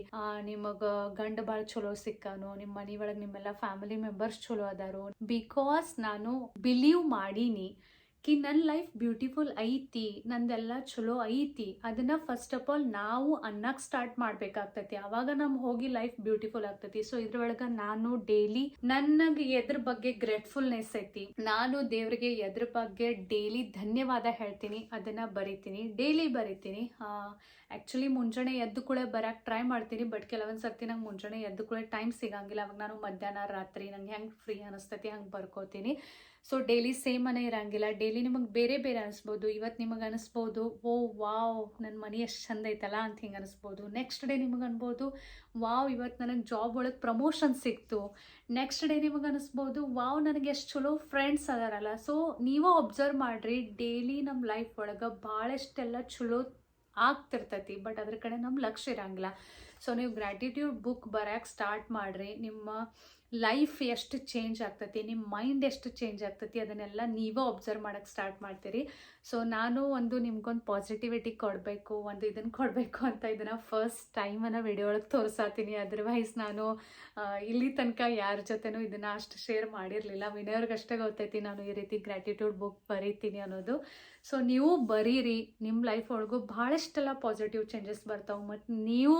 ನಿಮಗೆ ಗಂಡ ಭಾಳ ಚಲೋ ಸಿಕ್ಕಾನು ನಿಮ್ಮ ಮನೆ ಒಳಗೆ ನಿಮ್ಮೆಲ್ಲ ಫ್ಯಾಮಿಲಿ ಮೆಂಬರ್ಸ್ ಚಲೋ ಅದಾರು. ಬಿಕಾಸ್ ನಾನು ಬಿಲೀವ್ ಮಾಡೀನಿ ಕಿ ನನ್ನ ಲೈಫ್ ಬ್ಯೂಟಿಫುಲ್ ಐತಿ, ನಂದೆಲ್ಲ ಚಲೋ ಐತಿ, ಅದನ್ನ ಫಸ್ಟ್ ಆಫ್ ಆಲ್ ನಾವು ಅನ್ನಕ್ ಸ್ಟಾರ್ಟ್ ಮಾಡ್ಬೇಕಾಗ್ತೈತಿ. ಅವಾಗ ನಮ್ ಹೋಗಿ ಲೈಫ್ ಬ್ಯೂಟಿಫುಲ್ ಆಗ್ತೈತಿ. ಸೊ ಇದ್ರೊಳಗ ನಾನು ಡೈಲಿ ನನಗೆ ಎದ್ರ ಬಗ್ಗೆ ಗ್ರೇಟ್ಫುಲ್ನೆಸ್ ಐತಿ, ನಾನು ದೇವ್ರಿಗೆ ಎದ್ರ ಬಗ್ಗೆ ಡೈಲಿ ಧನ್ಯವಾದ ಹೇಳ್ತೀನಿ, ಅದನ್ನ ಬರಿತೀನಿ ಡೈಲಿ ಬರಿತೀನಿ. ಆಕ್ಚುಲಿ ಮುಂಜಾನೆ ಎದ್ದು ಕೂಡ ಬರಕ್ ಟ್ರೈ ಮಾಡ್ತೀನಿ ಬಟ್ ಕೆಲವೊಂದು ಸರ್ತಿ ನಂಗೆ ಮುಂಜಾನೆ ಎದ್ದು ಕೂಡ ಟೈಮ್ ಸಿಗಂಗಿಲ್ಲ. ಅವಾಗ ನಾನು ಮಧ್ಯಾಹ್ನ, ರಾತ್ರಿ ನಂಗೆ ಹೆಂಗೆ ಫ್ರೀ ಅನಿಸ್ತೈತಿ, ಹಂಗೆ ಬರ್ಕೋತೀನಿ. ಸೊ ಡೈಲಿ ಸೇಮ್ ಮನೆ ಇರೋಂಗಿಲ್ಲ. ಡೈಲಿ ನಿಮಗೆ ಬೇರೆ ಬೇರೆ ಅನಿಸ್ಬೋದು. ಇವತ್ತು ನಿಮಗೆ ಅನಿಸ್ಬೋದು, ಓ, ವಾವ್ ನನ್ನ ಮನೆ ಎಷ್ಟು ಚಂದ ಐತಲ್ಲ ಅಂತ ಹಿಂಗೆ ಅನಿಸ್ಬೋದು. ನೆಕ್ಸ್ಟ್ ಡೇ ನಿಮಗೆ ಅನ್ಬೋದು, ವಾವ್ ಇವತ್ತು ನನಗೆ ಜಾಬ್ ಒಳಗೆ ಪ್ರಮೋಷನ್ ಸಿಕ್ತು. ನೆಕ್ಸ್ಟ್ ಡೇ ನಿಮಗೆ ಅನಿಸ್ಬೋದು, ವಾವ್, ನನಗೆ ಎಷ್ಟು ಚಲೋ ಫ್ರೆಂಡ್ಸ್ ಅದಾರಲ್ಲ. ಸೊ ನೀವು ಅಬ್ಸರ್ವ್ ಮಾಡಿರಿ ಡೈಲಿ ನಮ್ಮ ಲೈಫ್ ಒಳಗೆ ಭಾಳಷ್ಟೆಲ್ಲ ಚಲೋ ಆಗ್ತಿರ್ತೈತಿ. ಬಟ್ ಅದ್ರ ಕಡೆ ನಮ್ಮ ಲಕ್ಷ್ಯ ಇರಂಗಿಲ್ಲ. ಸೊ ನೀವು ಗ್ರ್ಯಾಟಿಟ್ಯೂಡ್ ಬುಕ್ ಬರೋಕ್ಕೆ ಸ್ಟಾರ್ಟ್ ಮಾಡಿರಿ. ನಿಮ್ಮ ಲೈಫ್ ಎಷ್ಟು ಚೇಂಜ್ ಆಗ್ತೈತಿ ನಿಮ್ಮ ಮೈಂಡ್ ಎಷ್ಟು ಚೇಂಜ್ ಆಗ್ತೈತಿ, ಅದನ್ನೆಲ್ಲ ನೀವೇ ಒಬ್ಸರ್ವ್ ಮಾಡೋಕ್ಕೆ ಸ್ಟಾರ್ಟ್ ಮಾಡ್ತೀರಿ. ಸೊ ನಾನು ಒಂದು ನಿಮ್ಗೊಂದು ಪಾಸಿಟಿವಿಟಿ ಕೊಡಬೇಕು, ಒಂದು ಇದನ್ನು ಕೊಡಬೇಕು ಅಂತ ಇದನ್ನು ಫಸ್ಟ್ ಟೈಮನ್ನು ವಿಡಿಯೋ ಒಳಗೆ ತೋರಿಸಾತೀನಿ. ಅದರ್ವೈಸ್ ನಾನು ಇಲ್ಲಿ ತನಕ ಯಾರ ಜೊತೆನೂ ಇದನ್ನು ಅಷ್ಟು ಶೇರ್ ಮಾಡಿರಲಿಲ್ಲ. ವಿನಯವ್ರಿಗಷ್ಟೇ ಗೊತ್ತೈತಿ ನಾನು ಈ ರೀತಿ ಗ್ರ್ಯಾಟಿಟ್ಯೂಡ್ ಬುಕ್ ಬರೀತೀನಿ ಅನ್ನೋದು. ಸೊ ನೀವು ಬರೀರಿ. ನಿಮ್ಮ ಲೈಫ್ ಒಳಗೂ ಭಾಳಷ್ಟೆಲ್ಲ ಪಾಸಿಟಿವ್ ಚೇಂಜಸ್ ಬರ್ತಾವೆ. ಮತ್ತು ನೀವು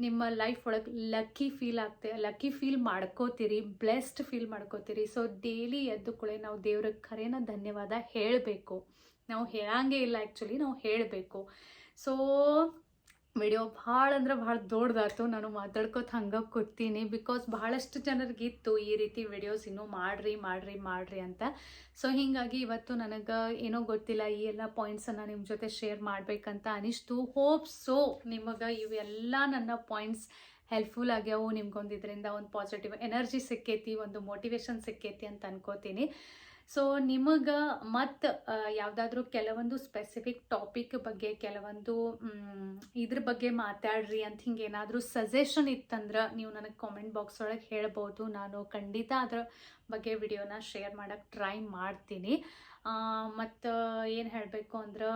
ನಿಮ್ಮ ಲೈಫ್ ಒಳಗೆ ಲಕ್ಕಿ ಫೀಲ್ ಆಗ್ತೆ ಲಕ್ಕಿ ಫೀಲ್ ಮಾಡ್ಕೋತೀರಿ ಬ್ಲೆಸ್ಡ್ ಫೀಲ್ ಮಾಡ್ಕೋತೀರಿ. ಸೊ ಡೈಲಿ ಎದ್ದು ಕೂಡ ನಾವು ದೇವ್ರ ಖರೇನ ಧನ್ಯವಾದ ಹೇಳಬೇಕು. ನಾವು ಹೇಳಂಗೇ ಇಲ್ಲ ಆ್ಯಕ್ಚುಲಿ ನಾವು ಹೇಳಬೇಕು. ಸೊ ವಿಡಿಯೋ ಭಾಳ ಅಂದ್ರೆ ಭಾಳ ದೊಡ್ಡದಾಯ್ತು. ನಾನು ಮಾತಾಡ್ಕೋತ ಹಂಗೆ ಕೂತೀನಿ. ಬಿಕಾಸ್ ಭಾಳಷ್ಟು ಜನರಿಗಿತ್ತು ಈ ರೀತಿ ವಿಡಿಯೋಸ್ ಇನ್ನೂ ಮಾಡ್ರಿ ಮಾಡ್ರಿ ಮಾಡ್ರಿ ಅಂತ. ಸೊ ಹೀಗಾಗಿ ಇವತ್ತು ನನಗೆ ಏನೋ ಗೊತ್ತಿಲ್ಲ, ಈ ಎಲ್ಲ ಪಾಯಿಂಟ್ಸನ್ನು ನಿಮ್ಮ ಜೊತೆ ಶೇರ್ ಮಾಡಬೇಕಂತ ಅನಿಸ್ತು. ಹೋಪ್ ಸೊ ನಿಮಗೆ ಇವೆಲ್ಲ ನನ್ನ ಪಾಯಿಂಟ್ಸ್ ಹೆಲ್ಪ್ಫುಲ್ ಆಗ್ಯಾವು. ನಿಮ್ಗೊಂದು ಇದರಿಂದ ಒಂದು ಪಾಸಿಟಿವ್ ಎನರ್ಜಿ ಸಿಕ್ಕೈತಿ, ಒಂದು ಮೋಟಿವೇಶನ್ ಸಿಕ್ಕೈತಿ ಅಂತ ಅನ್ಕೋತೀನಿ. ಸೊ ನಿಮಗೆ ಮತ್ತು ಯಾವುದಾದ್ರೂ ಕೆಲವೊಂದು ಸ್ಪೆಸಿಫಿಕ್ ಟಾಪಿಕ್ ಬಗ್ಗೆ ಕೆಲವೊಂದು ಇದ್ರ ಬಗ್ಗೆ ಮಾತಾಡ್ರಿ ಅಂತ ಹಿಂಗೆ ಏನಾದರೂ ಸಜೆಷನ್ ಇತ್ತಂದ್ರೆ ನೀವು ನನಗೆ ಕಾಮೆಂಟ್ ಬಾಕ್ಸ್ ಒಳಗೆ ಹೇಳ್ಬೋದು. ನಾನು ಖಂಡಿತ ಅದ್ರ ಬಗ್ಗೆ ವಿಡಿಯೋನ ಶೇರ್ ಮಾಡೋಕ್ಕೆ ಟ್ರೈ ಮಾಡ್ತೀನಿ. ಮತ್ತು, ಏನು ಹೇಳಬೇಕು ಅಂದ್ರೆ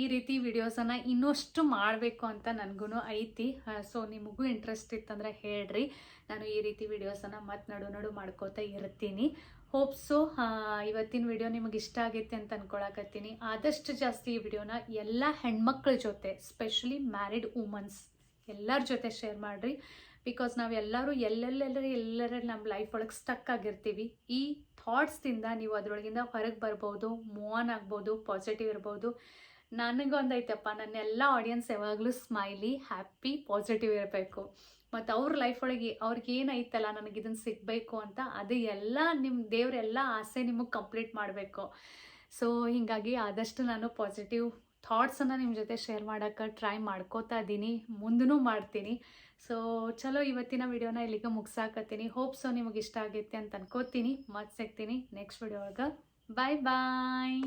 ಈ ರೀತಿ ವಿಡಿಯೋಸನ್ನು ಇನ್ನಷ್ಟು ಮಾಡಬೇಕು ಅಂತ ನನಗೂ ಐತಿ. ಸೊ ನಿಮಗೂ ಇಂಟ್ರೆಸ್ಟ್ ಇತ್ತಂದ್ರೆ ಹೇಳ್ರಿ. ನಾನು ಈ ರೀತಿ ವಿಡಿಯೋಸನ್ನು ಮತ್ತೆ ನಡು ನಡು ಮಾಡ್ಕೋತಾ ಇರ್ತೀನಿ. ಹೋಪ್ಸು ಇವತ್ತಿನ ವಿಡಿಯೋ ನಿಮಗೆ ಇಷ್ಟ ಆಗೈತೆ ಅಂತ ಅನ್ಕೊಳಕತ್ತೀನಿ. ಆದಷ್ಟು ಜಾಸ್ತಿ ಈ ವಿಡಿಯೋನ ಎಲ್ಲ ಹೆಣ್ಮಕ್ಳ ಜೊತೆ ಸ್ಪೆಷಲಿ ಮ್ಯಾರಿಡ್ ವುಮನ್ಸ್ ಎಲ್ಲರ ಜೊತೆ ಶೇರ್ ಮಾಡಿರಿ. ಬಿಕಾಸ್ ನಾವು ಎಲ್ಲರೂ ಎಲ್ಲೆಲ್ಲೆಲ್ಲರ ಎಲ್ಲರ ನಮ್ಮ ಲೈಫ್ ಒಳಗೆ ಸ್ಟಕ್ ಆಗಿರ್ತೀವಿ. ಈ ಥಾಟ್ಸ್ದಿಂದ ನೀವು ಅದರೊಳಗಿಂದ ಹೊರಗೆ ಬರ್ಬೋದು ಮೂವ್ ಆನ್ ಆಗ್ಬೋದು ಪಾಸಿಟಿವ್ ಇರ್ಬೋದು. ನನಗೊಂದೈತಪ್ಪ ನನ್ನ ಎಲ್ಲ ಆಡಿಯನ್ಸ್ ಯಾವಾಗಲೂ ಸ್ಮೈಲಿ ಹ್ಯಾಪಿ ಪಾಸಿಟಿವ್ ಇರಬೇಕು. ಮತ್ತು ಅವ್ರ ಲೈಫ್ ಒಳಗೆ ಅವ್ರಿಗೆ ಏನೈತಲ್ಲ ನನಗೆ ಇದನ್ನು ಸಿಗಬೇಕು ಅಂತ, ಅದು ಎಲ್ಲ ನಿಮ್ಮ ದೇವರೆಲ್ಲ ಆಸೆ ನಿಮಗೆ ಕಂಪ್ಲೀಟ್ ಮಾಡಬೇಕು. ಸೊ ಹೀಗಾಗಿ ಆದಷ್ಟು ನಾನು ಪಾಸಿಟಿವ್ ಥಾಟ್ಸನ್ನು ನಿಮ್ಮ ಜೊತೆ ಶೇರ್ ಮಾಡೋಕ್ಕೆ ಟ್ರೈ ಮಾಡ್ಕೋತಾ ಇದ್ದೀನಿ ಮುಂದೂ ಮಾಡ್ತೀನಿ. ಸೊ ಚಲೋ ಇವತ್ತಿನ ವಿಡಿಯೋನ ಇಲ್ಲಿಗೆ ಮುಗಿಸಾಕತ್ತೀನಿ. ಹೋಪ್ ಸೊ ನಿಮಗೆ ಇಷ್ಟ ಆಗೈತೆ ಅಂತ ಅನ್ಕೋತೀನಿ. ಮತ್ತೆ ಸಿಗ್ತೀನಿ ನೆಕ್ಸ್ಟ್ ವಿಡಿಯೋ ಒಳಗೆ. ಬಾಯ್ ಬಾಯ್